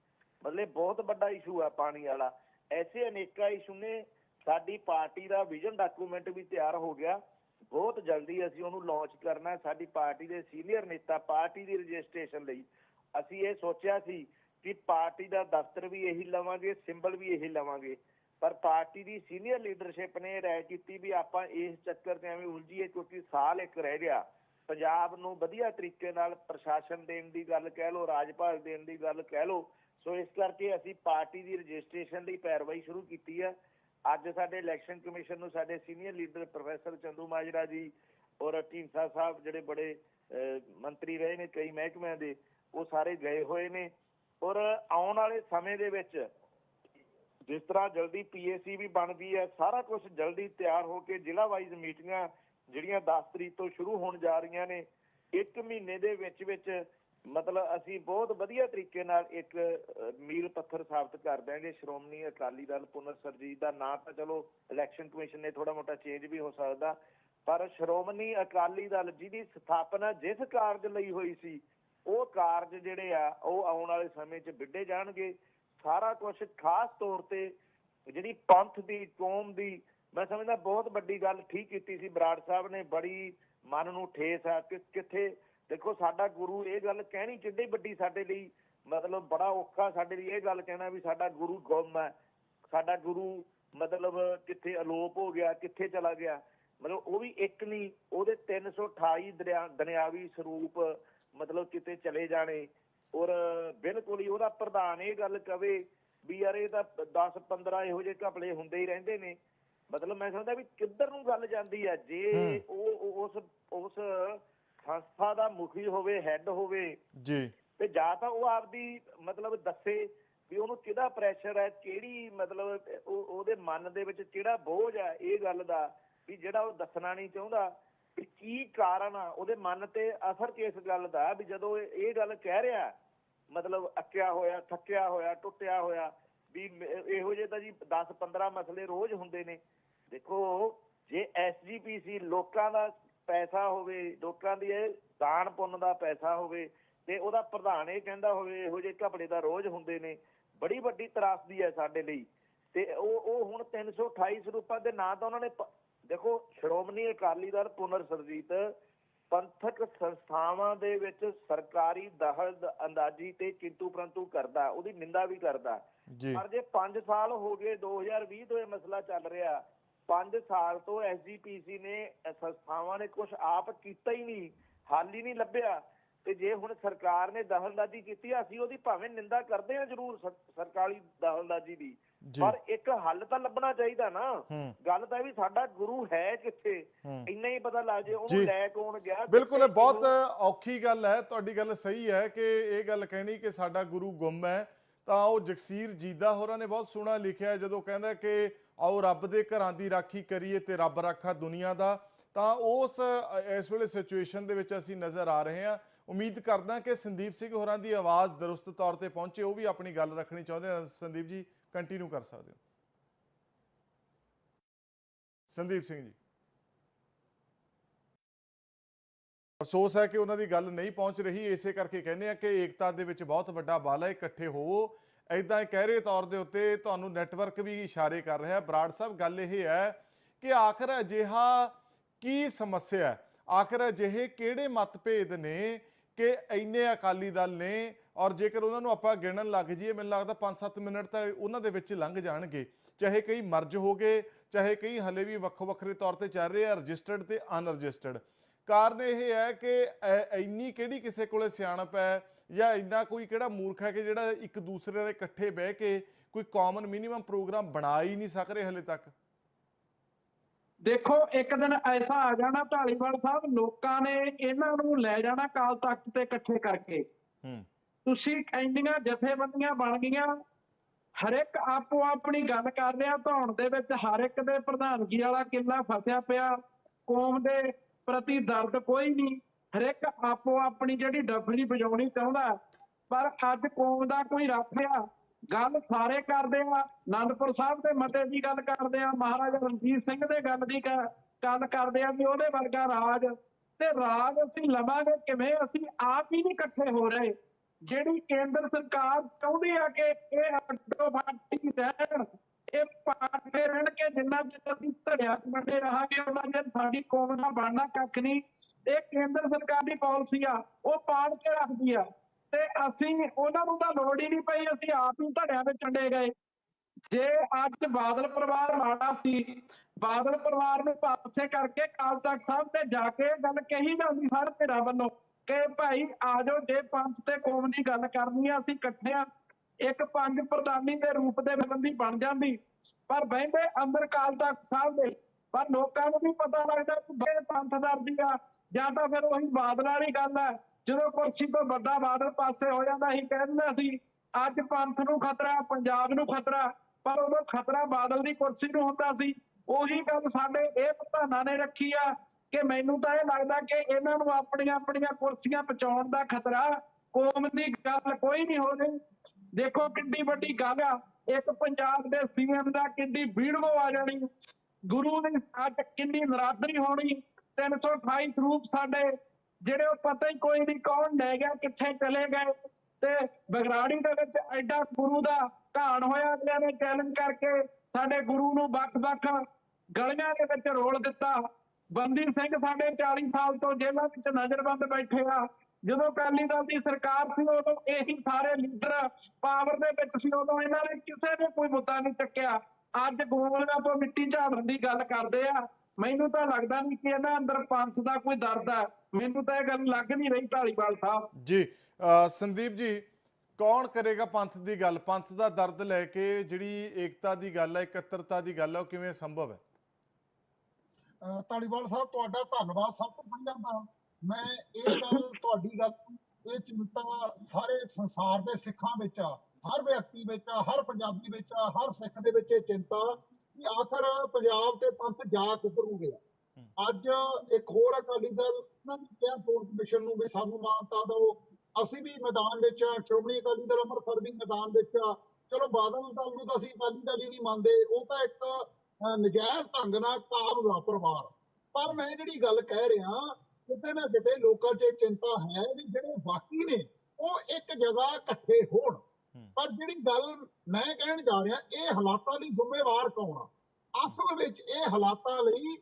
ਮਤਲਬ ਬਹੁਤ ਵੱਡਾ ਇਸ਼ੂ ਆ ਪਾਣੀ ਵਾਲਾ। ਐਸੇ ਅਨੇਕਾਂ ਇਸ਼ੂ ਨੇ, ਸਾਡੀ ਪਾਰਟੀ ਦਾ ਵਿਜ਼ਨ ਡਾਕੂਮੈਂਟ ਵੀ ਤਿਆਰ ਹੋ ਗਿਆ। ਬਹੁਤ ਜਲਦੀ ਅਸੀਂ ਉਹਨੂੰ ਲਾਂਚ ਕਰਨਾ ਸਾਡੀ ਪਾਰਟੀ ਦੇ ਸੀਨੀਅਰ ਨੇਤਾ, ਪਾਰਟੀ ਦੀ ਰਜਿਸਟ੍ਰੇਸ਼ਨ ਲਈ। ਅਸੀਂ ਇਹ ਸੋਚਿਆ ਸੀ ਕਿ ਪਾਰਟੀ ਦਾ ਦਫ਼ਤਰ ਵੀ ਇਹੀ ਲਵਾਂਗੇ ਸਿੰਬਲ ਵੀ ਇਹੀ ਲਵਾਂਗੇ। ਪਰ ਪਾਰਟੀ ਦੀ ਸੀਨੀਅਰ ਲੀਡਰਸ਼ਿਪ ਨੇ ਰਾਏ ਕੀਤੀ ਵੀ ਆਪਾਂ ਇਸ ਚੱਕਰ 'ਚ ਐਵੇਂ ਉਲਝੀਏ ਕਿਉਂਕਿ ਸਾਲ ਇੱਕ ਰਹਿ ਗਿਆ। ਪੰਜਾਬ ਨੂੰ ਵਧੀਆ ਤਰੀਕੇ ਨਾਲ ਪ੍ਰਸ਼ਾਸਨ ਦੇਣ ਦੀ ਗੱਲ ਕਹਿ ਲਓ ਰਾਜ ਭਾਗ ਦੇਣ ਦੀ ਗੱਲ ਕਹਿ ਲਓ, ਸੋ ਇਸ ਕਰਕੇ ਅਸੀਂ ਪਾਰਟੀ ਦੀ ਰਜਿਸਟ੍ਰੇਸ਼ਨ ਲਈ ਪੈਰਵਾਈ ਸ਼ੁਰੂ ਕੀਤੀ ਹੈ ਅੱਜ ਸਾਡੇ ਇਲੈਕਸ਼ਨ ਕਮਿਸ਼ਨ ਨੂੰ ਸਾਡੇ senior leader professor Chandu Majra ji ਔਰ ਢੀਂਸਾ ਸਾਹਿਬ ਜਿਹੜੇ ਬੜੇ ਮੰਤਰੀ ਰਹੇ ਨੇ ਕਈ ਮਹਿਕਮਿਆਂ ਦੇ, ਉਹ ਸਾਰੇ ਗਏ ਹੋਏ ਨੇ। ਔਰ ਆਉਣ ਵਾਲੇ ਸਮੇਂ ਦੇ ਵਿੱਚ ਜਿਸ ਤਰ੍ਹਾਂ ਜਲਦੀ ਪੀਏਸੀ ਵੀ ਬਣਦੀ ਹੈ, ਸਾਰਾ ਕੁਝ ਜਲਦੀ ਤਿਆਰ ਹੋ ਕੇ ਜ਼ਿਲ੍ਹਾ ਵਾਈਜ਼ ਮੀਟਿੰਗਾਂ ਜਿਹੜੀਆਂ 10 ਤਰੀਕ ਤੋਂ ਸ਼ੁਰੂ ਹੋਣ ਜਾ ਰਹੀਆਂ ਨੇ, ਇੱਕ ਮਹੀਨੇ ਦੇ ਵਿੱਚ ਵਿੱਚ ਮਤਲਬ ਅਸੀਂ ਬਹੁਤ ਵਧੀਆ ਤਰੀਕੇ ਨਾਲ ਇੱਕ ਮੀਲ ਪੱਥਰ ਸਾਬਤ ਕਰ ਦਿਆਂਗੇ। ਸ਼੍ਰੋਮਣੀ ਅਕਾਲੀ ਦਲ ਪੁਨਰ ਸਰਜੀਤ ਦਾ ਨਾਂ ਤਾਂ ਚਲੋ ਇਲੈਕਸ਼ਨ ਕਮਿਸ਼ਨ ਨੇ ਥੋੜਾ ਮੋਟਾ ਚੇਂਜ ਵੀ ਹੋ ਸਕਦਾ, ਪਰ ਸ਼੍ਰੋਮਣੀ ਅਕਾਲੀ ਦਲ ਜਿਹਦੀ ਸਥਾਪਨਾ ਜਿਸ ਕਾਰਜ ਲਈ ਹੋਈ ਸੀ, ਉਹ ਕਾਰਜ ਜਿਹੜੇ ਆ, ਉਹ ਆਉਣ ਵਾਲੇ ਸਮੇਂ 'ਚ ਵਿੱਢੇ ਜਾਣਗੇ। ਸਾਰਾ ਕੁਝ ਖਾਸ ਤੌਰ ਤੇ ਜਿਹੜੀ ਪੰਥ ਦੀ, ਕੌਮ ਦੀ, ਮੈਂ ਸਮਝਦਾ ਬਹੁਤ ਵੱਡੀ ਗੱਲ ਠੀਕ ਕੀਤੀ ਸੀ। ਬਰਾੜ ਸਾਹਿਬ ਨੇ ਬੜੀ ਮਨ ਨੂੰ ਠੇਸ ਆ ਕਿ ਕਿੱਥੇ, ਦੇਖੋ ਸਾਡਾ ਗੁਰੂ ਇਹ ਗੱਲ ਕਹਿਣੀ ਕਿੱਡੀ ਵੱਡੀ ਸਾਡੇ ਲਈ, ਮਤਲਬ ਬੜਾ ਔਖਾ ਸਾਡੇ ਲਈ ਇਹ ਗੱਲ ਕਹਿਣਾ ਵੀ ਸਾਡਾ ਗੁਰੂ ਗੁੰਮ ਹੈ। ਸਾਡਾ ਗੁਰੂ ਮਤਲਬ ਕਿੱਥੇ ਅਲੋਪ ਹੋ ਗਿਆ, ਕਿੱਥੇ ਚਲਾ ਗਿਆ। ਮਤਲਬ ਉਹ ਵੀ ਇੱਕ ਨਹੀਂ, ਉਹਦੇ 328 ਦਰਿਆ ਦੁਨਿਆਵੀ ਸਰੂਪ ਮਤਲਬ ਕਿਤੇ ਚਲੇ ਜਾਣੇ। ਔਰ ਬਿਲਕੁਲ ਹੀ ਉਹਦਾ ਪ੍ਰਧਾਨ ਇਹ ਗੱਲ ਕਵੇ ਵੀ ਯਾਰ ਇਹ ਤਾਂ 10 15 ਇਹੋ ਜਿਹੇ ਘਪਲੇ ਹੁੰਦੇ ਹੀ ਰਹਿੰਦੇ ਨੇ। ਮਤਲਬ ਮੈਂ ਸਮਝਦਾ ਵੀ ਕਿੱਧਰ ਨੂੰ ਗੱਲ ਜਾਂਦੀ ਹੈ ਜੇ ਉਹ ਉਸ ਉਸ ਸੰਸਥਾ ਦਾ ਮੁਖੀ ਹੋਵੇ ਹੈੱਡ ਹੋਵੇ ਜੀ। ਤੇ ਜਾਂ ਤਾਂ ਉਹ ਆਪਦੀ ਮਤਲਬ ਦੱਸੇ ਵੀ ਉਹਨੂੰ ਕਿਹਦਾ ਪ੍ਰੈਸ਼ਰ ਹੈ ਕਿਹੜੀ ਮਤਲਬ ਉਹ ਉਹਦੇ ਮਨ ਦੇ ਵਿੱਚ ਕਿਹੜਾ ਬੋਝ ਹੈ ਇਹ ਗੱਲ ਦਾ ਵੀ ਜਿਹੜਾ ਉਹ ਦੱਸਣਾ ਨਹੀਂ ਚਾਹੁੰਦਾ। ਕੀ ਕਾਰਨ ਆ, ਉਹਦੇ ਮਨ ਤੇ ਅਸਰ ਕਿਸ ਗੱਲ ਦਾ ਵੀ ਜਦੋਂ ਇਹ ਗੱਲ ਕਹਿ ਰਿਹਾ, ਮਤਲਬ ਅੱਕਿਆ ਹੋਇਆ, ਥੱਕਿਆ ਹੋਇਆ, ਟੁੱਟਿਆ ਹੋਇਆ, ਵੀ ਮ- ਇਹੋ ਜਿਹੇ ਤਾਂ ਜੀ 10 15 ਮਸਲੇ ਰੋਜ਼ ਹੁੰਦੇ ਨੇ। ਦੇਖੋ, ਜੇ ਐਸਜੀਪੀਸੀ ਲੋਕਾਂ ਦਾ ਪੈਸਾ ਹੋਵੇ, ਲੋਕਾਂ ਦੀ ਇਹ ਦਾਨ ਪੁੰਨ ਦਾ ਪੈਸਾ ਹੋਵੇ, ਤੇ ਉਹਦਾ ਪ੍ਰਧਾਨ ਇਹ ਕਹਿੰਦਾ ਹੋਵੇ, ਇਹੋ ਜਿਹੇ ਘਪਲੇ ਦਾ ਰੋਜ਼ ਹੁੰਦੇ ਨੇ। ਬੜੀ ਵੱਡੀ ਤਰਾਸਦੀ ਹੈ ਸਾਡੇ ਲਈ। ਤੇ ਉਹ ਉਹ ਹੁਣ 328 ਸਰੂਪਾਂ ਦੇ ਨਾਂ ਤਾਂ ਉਹਨਾਂ ਨੇ ਦੇਖੋ ਸ਼੍ਰੋਮਣੀ ਅਕਾਲੀ ਦਲ ਪੁਨਰ ਸਰਜੀਤ ਪੰਥਕ ਸੰਸਥਾਵਾਂ ਦੇ ਵਿੱਚ ਸਰਕਾਰੀ ਦਖਲ ਅੰਦਾਜ਼ੀ ਤੇ ਕਿੰਤੂ ਪ੍ਰੰਤੂ ਕਰਦਾ ਉਹਦੀ ਨਿੰਦਾ ਵੀ ਕਰਦਾ। ਪਰ ਜੇ 5 ਸਾਲ ਹੋ ਗਏ 2020 ਤੋਂ ਇਹ ਮਸਲਾ ਚੱਲ ਰਿਹਾ 5 ਸਾਲ ਤੋਂ ਐਸਜੀਪੀਸੀ ਨੇ ਸੰਸਥਾਵਾਂ ਨੇ ਕੁਝ ਆਪ ਕੀਤਾ ਹੀ ਨਹੀਂ ਹੱਲ ਹੀ ਨਹੀਂ ਲੱਭਿਆ। ਤੇ ਜੇ ਹੁਣ ਸਰਕਾਰ ਨੇ ਦਖਲਅੰਦਾਜ਼ੀ ਕੀਤੀ ਆ, ਅਸੀਂ ਉਹਦੀ ਭਾਵੇਂ ਨਿੰਦਾ ਕਰਦੇ ਹਾਂ ਜ਼ਰੂਰ ਸਰ- ਸਰਕਾਰੀ ਦਖਲਅੰਦਾਜ਼ੀ ਦੀ। ਪਰ ਇੱਕ ਹੱਲ ਤਾਂ ਲੱਭਣਾ ਚਾਹੀਦਾ ਨਾ। ਗੱਲ ਤਾਂ ਇਹ ਵੀ ਸਾਡਾ ਗੁਰੂ ਹੈ ਕਿੱਥੇ? ਇੰਨਾ ਹੀ ਪਤਾ ਲੱਗ ਜੇ। ਉਹਨੂੰ ਲੈ ਕੌਣ ਗਿਆ ਬਿਲਕੁਲ ਇਹ ਬਹੁਤ ਔਖੀ ਗੱਲ ਹੈ। ਤੁਹਾਡੀ ਗੱਲ ਸਹੀ ਹੈ ਕਿ ਇਹ ਗੱਲ ਕਹਿਣੀ ਕਿ ਸਾਡਾ ਗੁਰੂ ਗੁੰਮ ਹੈ। ਤਾਂ ਉਹ ਜਗਸੀਰ ਜੀਦਾ ਹੋਰਾਂ ਨੇ ਬਹੁਤ ਸੋਹਣਾ ਲਿਖਿਆ ਜਦੋਂ ਕਹਿੰਦਾ ਕਿ ਆਓ ਰੱਬ ਦੇ ਘਰਾਂ ਦੀ ਰਾਖੀ ਕਰੀਏ ਤੇ ਰੱਬ ਰਾਖਾ ਦੁਨੀਆ ਦਾ। ਤਾਂ ਉਸ ਇਸ ਵੇਲੇ ਸਿਚੁਏਸ਼ਨ ਦੇ ਵਿੱਚ ਅਸੀਂ ਨਜ਼ਰ ਆ ਰਹੇ ਹਾਂ। ਉਮੀਦ ਕਰਦਾ ਕਿ ਸੰਦੀਪ ਸਿੰਘ ਹੋਰਾਂ ਦੀ ਆਵਾਜ਼ ਦਰੁਸਤ ਤੌਰ ਤੇ ਪਹੁੰਚੇ ਉਹ ਵੀ ਆਪਣੀ ਗੱਲ ਰੱਖਣੀ ਚਾਹੁੰਦੇ ਹਨ ਸੰਦੀਪ ਜੀ ਕੰਟੀਨਿਊ ਕਰ ਸਕਦੇ ਹੋ। ਸੰਦੀਪ ਸਿੰਘ ਜੀ। ਅਫਸੋਸ ਹੈ ਕਿ ਉਹਨਾਂ ਦੀ ਗੱਲ ਨਹੀਂ ਪਹੁੰਚ ਰਹੀ, ਇਸੇ ਕਰਕੇ ਕਹਿੰਦੇ ਆ ਕਿ ਏਕਤਾ ਦੇ ਵਿੱਚ ਬਹੁਤ ਵੱਡਾ ਬਲ ਹੈ, ਇਕੱਠੇ ਹੋਵੋ ਐਦਾਂ ਕਹਿਰੇ ਤੌਰ ਦੇ ਉੱਤੇ ਤੁਹਾਨੂੰ ਨੈਟਵਰਕ ਵੀ ਇਸ਼ਾਰੇ ਕਰ ਰਿਹਾ। ਬਰਾੜ ਸਾਹਿਬ, ਗੱਲ ਇਹ ਹੈ ਕਿ ਆਖਰ ਅਜਿਹਾ ਕੀ ਸਮੱਸਿਆ ਆਖਰ ਅਜਿਹੇ ਕਿਹੜੇ ਮਤਭੇਦ ਨੇ ਕਿ ਇੰਨੇ ਅਕਾਲੀ ਦਲ ਨੇ ਔਰ ਜੇਕਰ ਉਹਨਾਂ ਨੂੰ ਆਪਾਂ ਗਿਣਨ ਲੱਗ ਜਾਈਏ ਮੈਨੂੰ ਲੱਗਦਾ 5-7 ਮਿੰਟ ਤਾਂ ਉਹਨਾਂ ਦੇ ਵਿੱਚ ਲੰਘ ਜਾਣਗੇ। ਚਾਹੇ ਕਈ ਮਰਜ ਹੋ ਗਏ ਚਾਹੇ ਕਈ ਹਲੇ ਵੀ ਵੱਖੋ ਵੱਖਰੇ ਤੌਰ ਤੇ ਚੱਲ ਰਹੇ ਆ ਰਜਿਸਟਰਡ ਤੇ ਅਨਰਜਿਸਟਰਡ ਕਾਰਨ ਇਹ ਹੈ ਕਿ ਇੰਨੀ ਕਿਹੜੀ ਕਿਸੇ ਕੋਲੇ ਸਿਆਣਪ ਹੈ ਜਾਂ ਇੰਨਾ ਕੋਈ ਕਿਹੜਾ ਮੂਰਖ ਹੈ ਕਿ ਜਿਹੜਾ ਇੱਕ ਦੂਸਰੇ ਨਾਲ ਇਕੱਠੇ ਬਹਿ ਕੇ ਕੋਈ ਕਾਮਨ ਮਿਨੀਮਮ ਪ੍ਰੋਗਰਾਮ ਬਣਾ ਹੀ ਨਹੀਂ ਸਕ ਰਹੇ ਹਲੇ ਤੱਕ? ਦੇਖੋ ਇੱਕ ਦਿਨ ਐਸਾ ਆ ਜਾਣਾ ਢਾਲੀਵਾਲ ਸਾਹਿਬ ਲੋਕਾਂ ਨੇ ਇਹਨਾਂ ਨੂੰ ਲੈ ਜਾਣਾ ਕਾਲ ਤਖਤ ਤੇ ਇਕੱਠੇ ਕਰਕੇ। ਹੂੰ। ਤੁਸੀਂ ਇੰਨੀਆਂ ਜਥੇਬੰਦੀਆਂ ਬਣ ਗਈਆਂ। ਹਰ ਇੱਕ ਆਪੋ ਆਪਣੀ ਗੱਲ ਕਰ ਰਿਹਾ, ਧੌਣ ਦੇ ਵਿੱਚ ਹਰ ਇੱਕ ਦੇ ਪ੍ਰਧਾਨਗੀ ਵਾਲਾ ਕਿੱਲਾ ਫਸਿਆ ਪਿਆ। ਕੌਮ ਦੇ ਪ੍ਰਤੀ ਦਰਦ ਕੋਈ ਨਹੀਂ। ਹਰ ਇੱਕ ਆਪੋ ਆਪਣੀ ਜਿਹੜੀ ਡੱਬਲੀ ਵਜਾਉਣੀ ਚਾਹੁੰਦਾ, ਪਰ ਅੱਜ ਕੌਮ ਦਾ ਕੋਈ ਰੱਖਿਆ ਗੱਲ ਸਾਰੇ ਕਰਦੇ ਆ। ਆਨੰਦਪੁਰ ਸਾਹਿਬ ਦੇ ਮਤੇ ਦੀ ਗੱਲ ਕਰਦੇ ਆ। ਮਹਾਰਾਜਾ ਰਣਜੀਤ ਸਿੰਘ ਦੇ ਗੱਲ ਦੀ ਕ- ਗੱਲ ਕਰਦੇ ਆ ਵੀ ਉਹਦੇ ਵਰਗਾ ਰਾਜ। ਤੇ ਰਾਜ ਅਸੀਂ ਲਵਾਂਗੇ ਕਿਵੇਂ? ਅਸੀਂ ਆਪ ਹੀ ਨਹੀਂ ਇਕੱਠੇ ਹੋ ਰਹੇ। ਜਿਹੜੀ ਕੇਂਦਰ ਸਰਕਾਰ ਚਾਹੁੰਦੀ ਆ ਕਿ ਇਹ ਅੱਡੋ ਫਾਟੀ ਰਹਿਣ, ਇਹ ਪਾਟੇ ਰਹਿਣ ਕੇ ਜਿੰਨਾ ਚਿਰ ਅਸੀਂ ਧੜਿਆ ਚ ਵੰਡੇ ਰਹਾਂਗੇ, ਉਹਨਾਂ ਚਿਰ ਸਾਡੀ ਕੌਮ ਦਾ ਬਣਨਾ ਕੱਖ ਨਹੀਂ। ਇਹ ਕੇਂਦਰ ਸਰਕਾਰ ਦੀ ਪਾਲਿਸੀ ਆ, ਉਹ ਪਾੜ ਕੇ ਰੱਖਦੀ ਆ। ਤੇ ਅਸੀਂ, ਉਹਨਾਂ ਨੂੰ ਤਾਂ ਲੋੜ ਹੀ ਨਹੀਂ ਪਈ, ਅਸੀਂ ਆਪ ਹੀ ਧੜਿਆਂ ਵਿੱਚ ਵੰਡੇ ਗਏ। ਜੇ ਅੱਜ ਬਾਦਲ ਪਰਿਵਾਰ ਮਾੜਾ ਸੀ, ਬਾਦਲ ਪਰਿਵਾਰ ਨੂੰ ਪਾਸੇ ਕਰਕੇ ਕਾਲ ਤਖਤ ਸਾਹਿਬ ਤੇ ਜਾ ਕੇ ਇਹ ਗੱਲ ਕਹੀ ਜਾਂਦੀ ਸਾਰੇ ਧਿਰਾਂ ਵੱਲੋਂ ਕਿ ਭਾਈ ਆ ਜਾਓ, ਜੇ ਪੰਥ ਤੇ ਕੌਮ ਦੀ ਗੱਲ ਕਰਨੀ ਆ, ਅਸੀਂ ਇਕੱਠੇ ਆ। ਇੱਕ ਪੰਜ ਪ੍ਰਧਾਨੀ ਦੇ ਰੂਪ ਦੇ ਬੰਦੀ ਬਣ ਜਾਂਦੀ। ਪਰ ਬਹਿੰਦੇ ਅੰਦਰ ਕਾਲ ਤਖਤ ਸਾਹਿਬ ਦੇ, ਪਰ ਲੋਕਾਂ ਨੂੰ ਵੀ ਪਤਾ ਲੱਗਦਾ ਕਿ ਬੜੇ ਪੰਥ ਦਰਦੀ ਆ। ਜਾਂ ਤਾਂ ਫਿਰ ਉਹੀ ਬਾਦਲ ਵਾਲੀ ਗੱਲ ਹੈ ਜਦੋਂ ਕੁਰਸੀ ਤੋਂ ਵੱਡਾ ਬਾਦਲ ਪਾਸੇ ਹੋ ਜਾਂਦਾ ਸੀ ਕਹਿੰਦੇ ਸੀ ਅੱਜ ਪੰਥ ਨੂੰ ਖਤਰਾ, ਪੰਜਾਬ ਨੂੰ ਖਤਰਾ। ਪਰ ਉਦੋਂ ਖਤਰਾ ਬਾਦਲ ਦੀ ਕੁਰਸੀ ਨੂੰ ਹੁੰਦਾ ਸੀ। ਉਹੀ ਗੱਲ ਸਾਡੇ ਇਹ ਪ੍ਰਧਾਨਾਂ ਨੇ ਰੱਖੀ ਆ ਕਿ ਮੈਨੂੰ ਤਾਂ ਇਹ ਲੱਗਦਾ ਕਿ ਇਹਨਾਂ ਨੂੰ ਆਪਣੀਆਂ ਆਪਣੀਆਂ ਕੁਰਸੀਆਂ ਬਚਾਉਣ ਦਾ ਖਤਰਾ ਕੌਮ ਦੀ ਗੱਲ ਕੋਈ ਨਹੀਂ ਹੋ ਰਹੀ। ਦੇਖੋ ਕਿੰਨੀ ਵੱਡੀ ਗੱਲ ਆ। ਇੱਕ ਪੰਜਾਬ ਦੇ ਸੀਐਮ ਦਾ ਕਿੰਨੀ ਵੀਡੀਓ ਆ ਜਾਣੀ। ਗੁਰੂ ਦੀ ਅੱਜ ਕਿੰਨੀ ਨਰਾਦਰੀ ਹੋਣੀ। 328 ਸਰੂਪ ਸਾਡੇ। ਜਿਹੜੇ ਉਹ ਪਤਾ ਹੀ ਕੋਈ ਨਹੀਂ ਕੌਣ ਲੈ ਗਿਆ, ਕਿੱਥੇ ਚਲੇ ਗਏ। ਤੇ ਬਗਰਾੜੀ ਦੇ ਵਿੱਚ ਐਡਾ ਗੁਰੂ ਦਾ ਘਾਣ ਹੋਇਆ ਅਗਲਿਆਂ ਨੇ ਚੈਲੰਜ ਕਰਕੇ ਸਾਡੇ ਗੁਰੂ ਨੂੰ ਵੱਖ-ਵੱਖ ਗਲੀਆਂ ਦੇ ਵਿੱਚ ਰੋਲ ਦਿੱਤਾ। ਬੰਦੀ ਸਿੰਘ ਸਾਡੇ 40 ਸਾਲ ਤੋਂ ਜੇਲ੍ਹਾਂ ਵਿੱਚ ਨਜ਼ਰਬੰਦ ਬੈਠੇ ਆ। ਜਦੋਂ ਅਕਾਲੀ ਦਲ ਦੀ ਸਰਕਾਰ ਸੀ, ਉਦੋਂ ਇਹੀ ਸਾਰੇ ਲੀਡਰ ਪਾਵਰ ਦੇ ਵਿੱਚ ਸੀ, ਉਦੋਂ ਇਹਨਾਂ ਨੇ ਕਿਸੇ ਨੇ ਕੋਈ ਮੁੱਦਾ ਨਹੀਂ ਚੱਕਿਆ। ਅੱਜ ਗੋਲੀਆਂ ਤੋਂ ਮਿੱਟੀ ਝਾੜਨ ਦੀ ਗੱਲ ਕਰਦੇ ਆ। ਮੈਨੂੰ ਤਾਂ ਲੱਗਦਾ ਨਹੀਂ ਕਿ ਇਹਨਾਂ ਅੰਦਰ ਪੰਥ ਦਾ ਕੋਈ ਦਰਦ ਹੈ ਮੈਨੂੰ ਤਾਂ ਇਹ ਗੱਲ ਲੱਗ ਨਹੀਂ ਰਹੀ ਢਾਲੀਵਾਲ ਸਾਹਿਬ। ਜੀ ਸੰਦੀਪ ਜੀ ਕੌਣ ਕਰੇਗਾ ਪੰਥ ਦੀ ਗੱਲ? ਪੰਥ ਦਾ ਦਰਦ ਲੈ ਕੇ ਜਿਹੜੀ ਏਕਤਾ ਦੀ ਗੱਲ ਹੈ ਇਕੱਤਰਤਾ ਦੀ ਗੱਲ ਹੈ ਉਹ ਕਿਵੇਂ ਸੰਭਵ ਹੈ? ਅਹ ਧਾਲੀਵਾਲ ਸਾਹਿਬ ਤੁਹਾਡਾ ਧੰਨਵਾਦ ਸਭ ਤੋਂ ਪਹਿਲਾਂ ਤਾਂ ਮੈਂ ਇਹ ਗੱਲ ਤੁਹਾਡੀ ਗੱਲ ਇਹ ਚਿੰਤਾ ਸਾਰੇ ਸੰਸਾਰ ਦੇ ਸਿੱਖਾਂ ਵਿੱਚ ਆ ਹਰ ਵਿਅਕਤੀ ਵਿੱਚ ਆ ਹਰ ਪੰਜਾਬੀ ਵਿੱਚ ਆ ਹਰ ਸਿੱਖ ਦੇ ਵਿੱਚ ਇਹ ਚਿੰਤਾ ਕਿ ਆਖਰ ਪੰਜਾਬ ਤੇ ਪੰਥ ਜਾ ਕਿੱਧਰ ਨੂੰ ਗਿਆ? ਅੱਜ ਇੱਕ ਹੋਰ ਅਕਾਲੀ ਦਲ ਉਹਨਾਂ ਨੇ ਕਿਹਾ ਚੋਣ ਕਮਿਸ਼ਨ ਨੂੰ ਵੀ ਸਾਨੂੰ ਮਾਨਤਾ ਦਿਓ। ਅਸੀਂ ਵੀ ਮੈਦਾਨ ਵਿੱਚ ਸ਼੍ਰੋਮਣੀ ਅਕਾਲੀ ਦਲ ਅੰਮ੍ਰਿਤਸਰ ਵੀ ਮੈਦਾਨ ਵਿੱਚ ਆ। ਚਲੋ ਬਾਦਲ ਦਲ ਨੂੰ ਤਾਂ ਅਸੀਂ ਅਕਾਲੀ ਦਲ ਹੀ ਨਹੀਂ ਮੰਨਦੇ। ਉਹ ਤਾਂ ਇੱਕ ਨਜਾਇਜ਼ ਢੰਗ ਨਾਲ ਕਾਬੂ ਪਰਿਵਾਰ। ਪਰ ਮੈਂ ਜਿਹੜੀ ਗੱਲ ਕਹਿ ਰਿਹਾ ਕਿਤੇ ਨਾ ਕਿਤੇ ਲੋਕਾਂ 'ਚ ਚਿੰਤਾ ਹੈ ਵੀ ਜਿਹੜੇ ਬਾਕੀ ਨੇ ਉਹ ਇੱਕ ਜਗ੍ਹਾ ਇਕੱਠੇ ਹੋਣ। ਪਰ ਜਿਹੜੀ ਗੱਲ ਮੈਂ ਕਹਿਣ ਜਾ ਰਿਹਾ ਇਹ ਹਾਲਾਤਾਂ ਲਈ ਜ਼ਿੰਮੇਵਾਰ ਕੌਣ ਆ? ਅਸਲ ਵਿੱਚ ਇਹ ਹਾਲਾਤਾਂ ਲਈ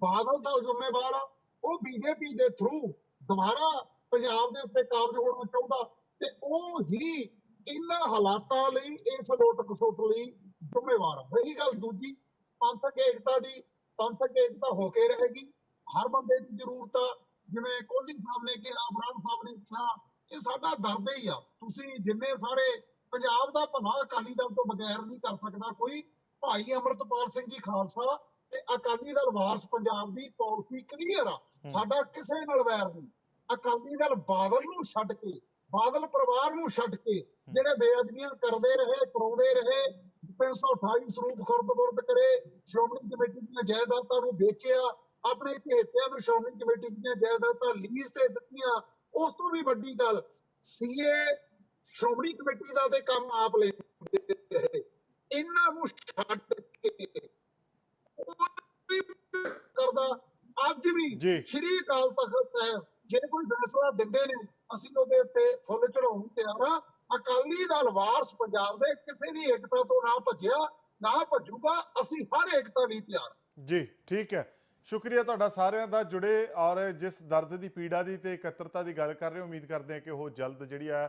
ਬਾਦਲ ਦਾ ਜ਼ਿੰਮੇਵਾਰ ਆ। ਉਹ ਬੀਜੇਪੀ ਦੇ ਥਰੂ ਦੁਬਾਰਾ ਪੰਜਾਬ ਦੇ ਉੱਤੇ ਕਾਬਜ ਹੋਣਾ ਚਾਹੁੰਦਾ ਤੇ ਉਹ ਹੀ ਇਹਨਾਂ ਹਾਲਾਤਾਂ ਲਈ ਇਸ ਲੋਟ ਕਸੋਟ ਲਈ ਜ਼ਿੰਮੇਵਾਰ ਰਹੀ ਗੱਲ ਦੂਜੀ ਪੰਥਕ ਏਕਤਾ ਦੀ ਪੰਥਕ ਏਕਤਾ ਹੋ ਕੇ ਰਹੇਗੀ। ਹਰ ਬੰਦੇ ਦੀ ਜ਼ਰੂਰਤ ਆ। ਜਿਵੇਂ ਕੋਹਲੀ ਸਾਹਿਬ ਨੇ ਕਿਹਾ ਬ੍ਰਾਹਮ ਸਾਹਿਬ ਨੇ ਕਿਹਾ ਇਹ ਸਾਡਾ ਦਰਦ ਹੀ ਆ। ਤੁਸੀਂ ਜਿੰਨੇ ਸਾਰੇ ਪੰਜਾਬ ਦਾ ਭਲਾ ਅਕਾਲੀ ਦਲ ਤੋਂ ਬਗੈਰ ਨਹੀਂ ਕਰ ਸਕਦਾ ਕੋਈ ਭਾਈ ਅਮਰਤਪਾਲ ਸਿੰਘ ਜੀ ਖਾਲਸਾ ਤੇ ਅਕਾਲੀ ਦਲ ਵਾਰਸ ਪੰਜਾਬ ਦੀ ਪਾਲਿਸੀ ਕਲੀਅਰ ਆ। ਸਾਡਾ ਕਿਸੇ ਨਾਲ ਵੈਰ ਨਹੀਂ। ਅਕਾਲੀ ਦਲ ਬਾਦਲ ਨੂੰ ਛੱਡ ਕੇ ਬਾਦਲ ਪਰਿਵਾਰ ਨੂੰ ਛੱਡ ਕੇ ਜਿਹੜੇ ਬੇਅਦਬੀਆਂ ਕਰਦੇ ਰਹੇ ਕਰਾਉਂਦੇ ਰਹੇ 328 ਸਰੂਪ ਖੁਰਦ-ਬੁਰਦ ਕਰੇ ਸ਼੍ਰੋਮਣੀ ਕਮੇਟੀ ਦੀਆਂ ਜਾਇਦਾਦਾਂ ਨੂੰ ਵੇਚਿਆ ਆਪਣੇ ਚਹੇਤਿਆਂ ਨੂੰ ਸ਼੍ਰੋਮਣੀ ਕਮੇਟੀ ਦੀਆਂ ਜਾਇਦਾਦਾਂ ਲੀਜ਼ ਤੇ ਦਿੱਤੀਆਂ ਉਸ ਤੋਂ ਵੀ ਵੱਡੀ ਗੱਲ ਸੀਏ ਸ਼੍ਰੋਮਣੀ ਕਮੇਟੀ ਦਾ ਤੇ ਕੰਮ ਆਪ ਲੈਂਦੇ ਰਹੇ ਇਹਨਾਂ ਨੂੰ ਛੱਡ ਕੇ ਕਰਦਾ ਅੱਜ ਵੀ। ਸ਼੍ਰੀ ਅਕਾਲ ਤਖਤ ਸਾਹਿਬ ਜੇ ਕੋਈ ਫੈਸਲਾ ਦਿੰਦੇ ਨੇ ਅਸੀਂ ਉਹਦੇ ਉੱਤੇ ਫੁੱਲ ਚੜਾਉਣ ਨੂੰ ਤਿਆਰ ਆ। ਅਕਾਲੀ ਦਲ ਵਾਰਸ ਪੰਜਾਬ ਦੇ ਕਿਸੇ ਵੀ ਏਕਤਾ ਤੋਂ ਨਾ ਭੱਜਿਆ ਨਾ ਭੱਜੂਗਾ ਅਸੀਂ ਹਰ ਏਕਤਾ ਲਈ ਤਿਆਰ। ਜੀ ਠੀਕ ਹੈ। ਸ਼ੁਕਰੀਆ ਤੁਹਾਡਾ ਸਾਰਿਆਂ ਦਾ ਜੁੜੇ ਔਰ ਜਿਸ ਦਰਦ ਦੀ ਪੀੜਾ ਦੀ ਤੇ ਇਕੱਤਰਤਾ ਦੀ ਗੱਲ ਕਰ ਰਹੇ ਉਮੀਦ ਕਰਦੇ ਹਾਂ ਕਿ ਉਹ ਜਲਦ ਜਿਹੜੀ ਆ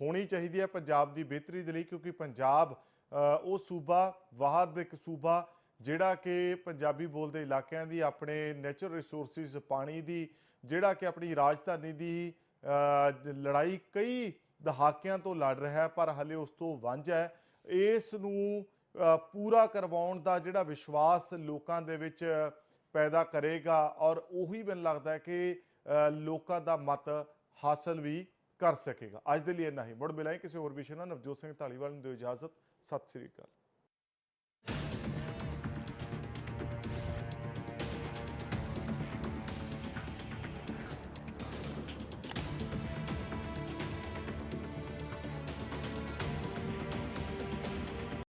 ਹੋਣੀ ਚਾਹੀਦੀ ਹੈ ਪੰਜਾਬ ਦੀ ਬਿਹਤਰੀ ਦੇ ਲਈ ਕਿਉਂਕਿ ਪੰਜਾਬ ਅ, ਉਹ ਸੂਬਾ ਵਾਹਦ ਇੱਕ ਸੂਬਾ ਜਿਹੜਾ ਕਿ ਪੰਜਾਬੀ ਬੋਲਦੇ ਇਲਾਕਿਆਂ ਦੀ ਆਪਣੇ ਨੇਚਰਲ ਰਿਸੋਰਸਿਸ ਪਾਣੀ ਦੀ, ਜਿਹੜਾ ਕਿ ਆਪਣੀ ਰਾਜਧਾਨੀ ਦੀ ਲੜਾਈ ਕਈ ਦਹਾਕਿਆਂ ਤੋਂ ਲੜ ਰਿਹਾ ਹੈ, ਪਰ ਹਲੇ ਉਸ ਤੋਂ ਵਾਂਝਾ ਹੈ। ਇਸ ਨੂੰ ਪੂਰਾ ਕਰਵਾਉਣ ਦਾ ਜਿਹੜਾ ਵਿਸ਼ਵਾਸ ਲੋਕਾਂ ਦੇ ਵਿੱਚ ਪੈਦਾ ਕਰੇਗਾ ਔਰ ਉਹੀ ਮੈਨੂੰ ਲੱਗਦਾ ਹੈ ਕਿ ਲੋਕਾਂ ਦਾ ਮਤ ਹਾਸਲ ਵੀ ਕਰ ਸਕੇਗਾ। ਅੱਜ ਦੇ ਲਈ ਇੰਨਾ ਹੀ। ਮੁੜ ਮਿਲਾਂਗੇ ਕਿਸੇ ਹੋਰ ਵਿਸ਼ੇ ਨਾਲ। ਨਵਜੋਤ ਸਿੰਘ ਢਾਲੀਵਾਲ ਨੂੰ ਦਿਓ ਇਜਾਜ਼ਤ। ਸਤਿ ਸ੍ਰੀ ਅਕਾਲ।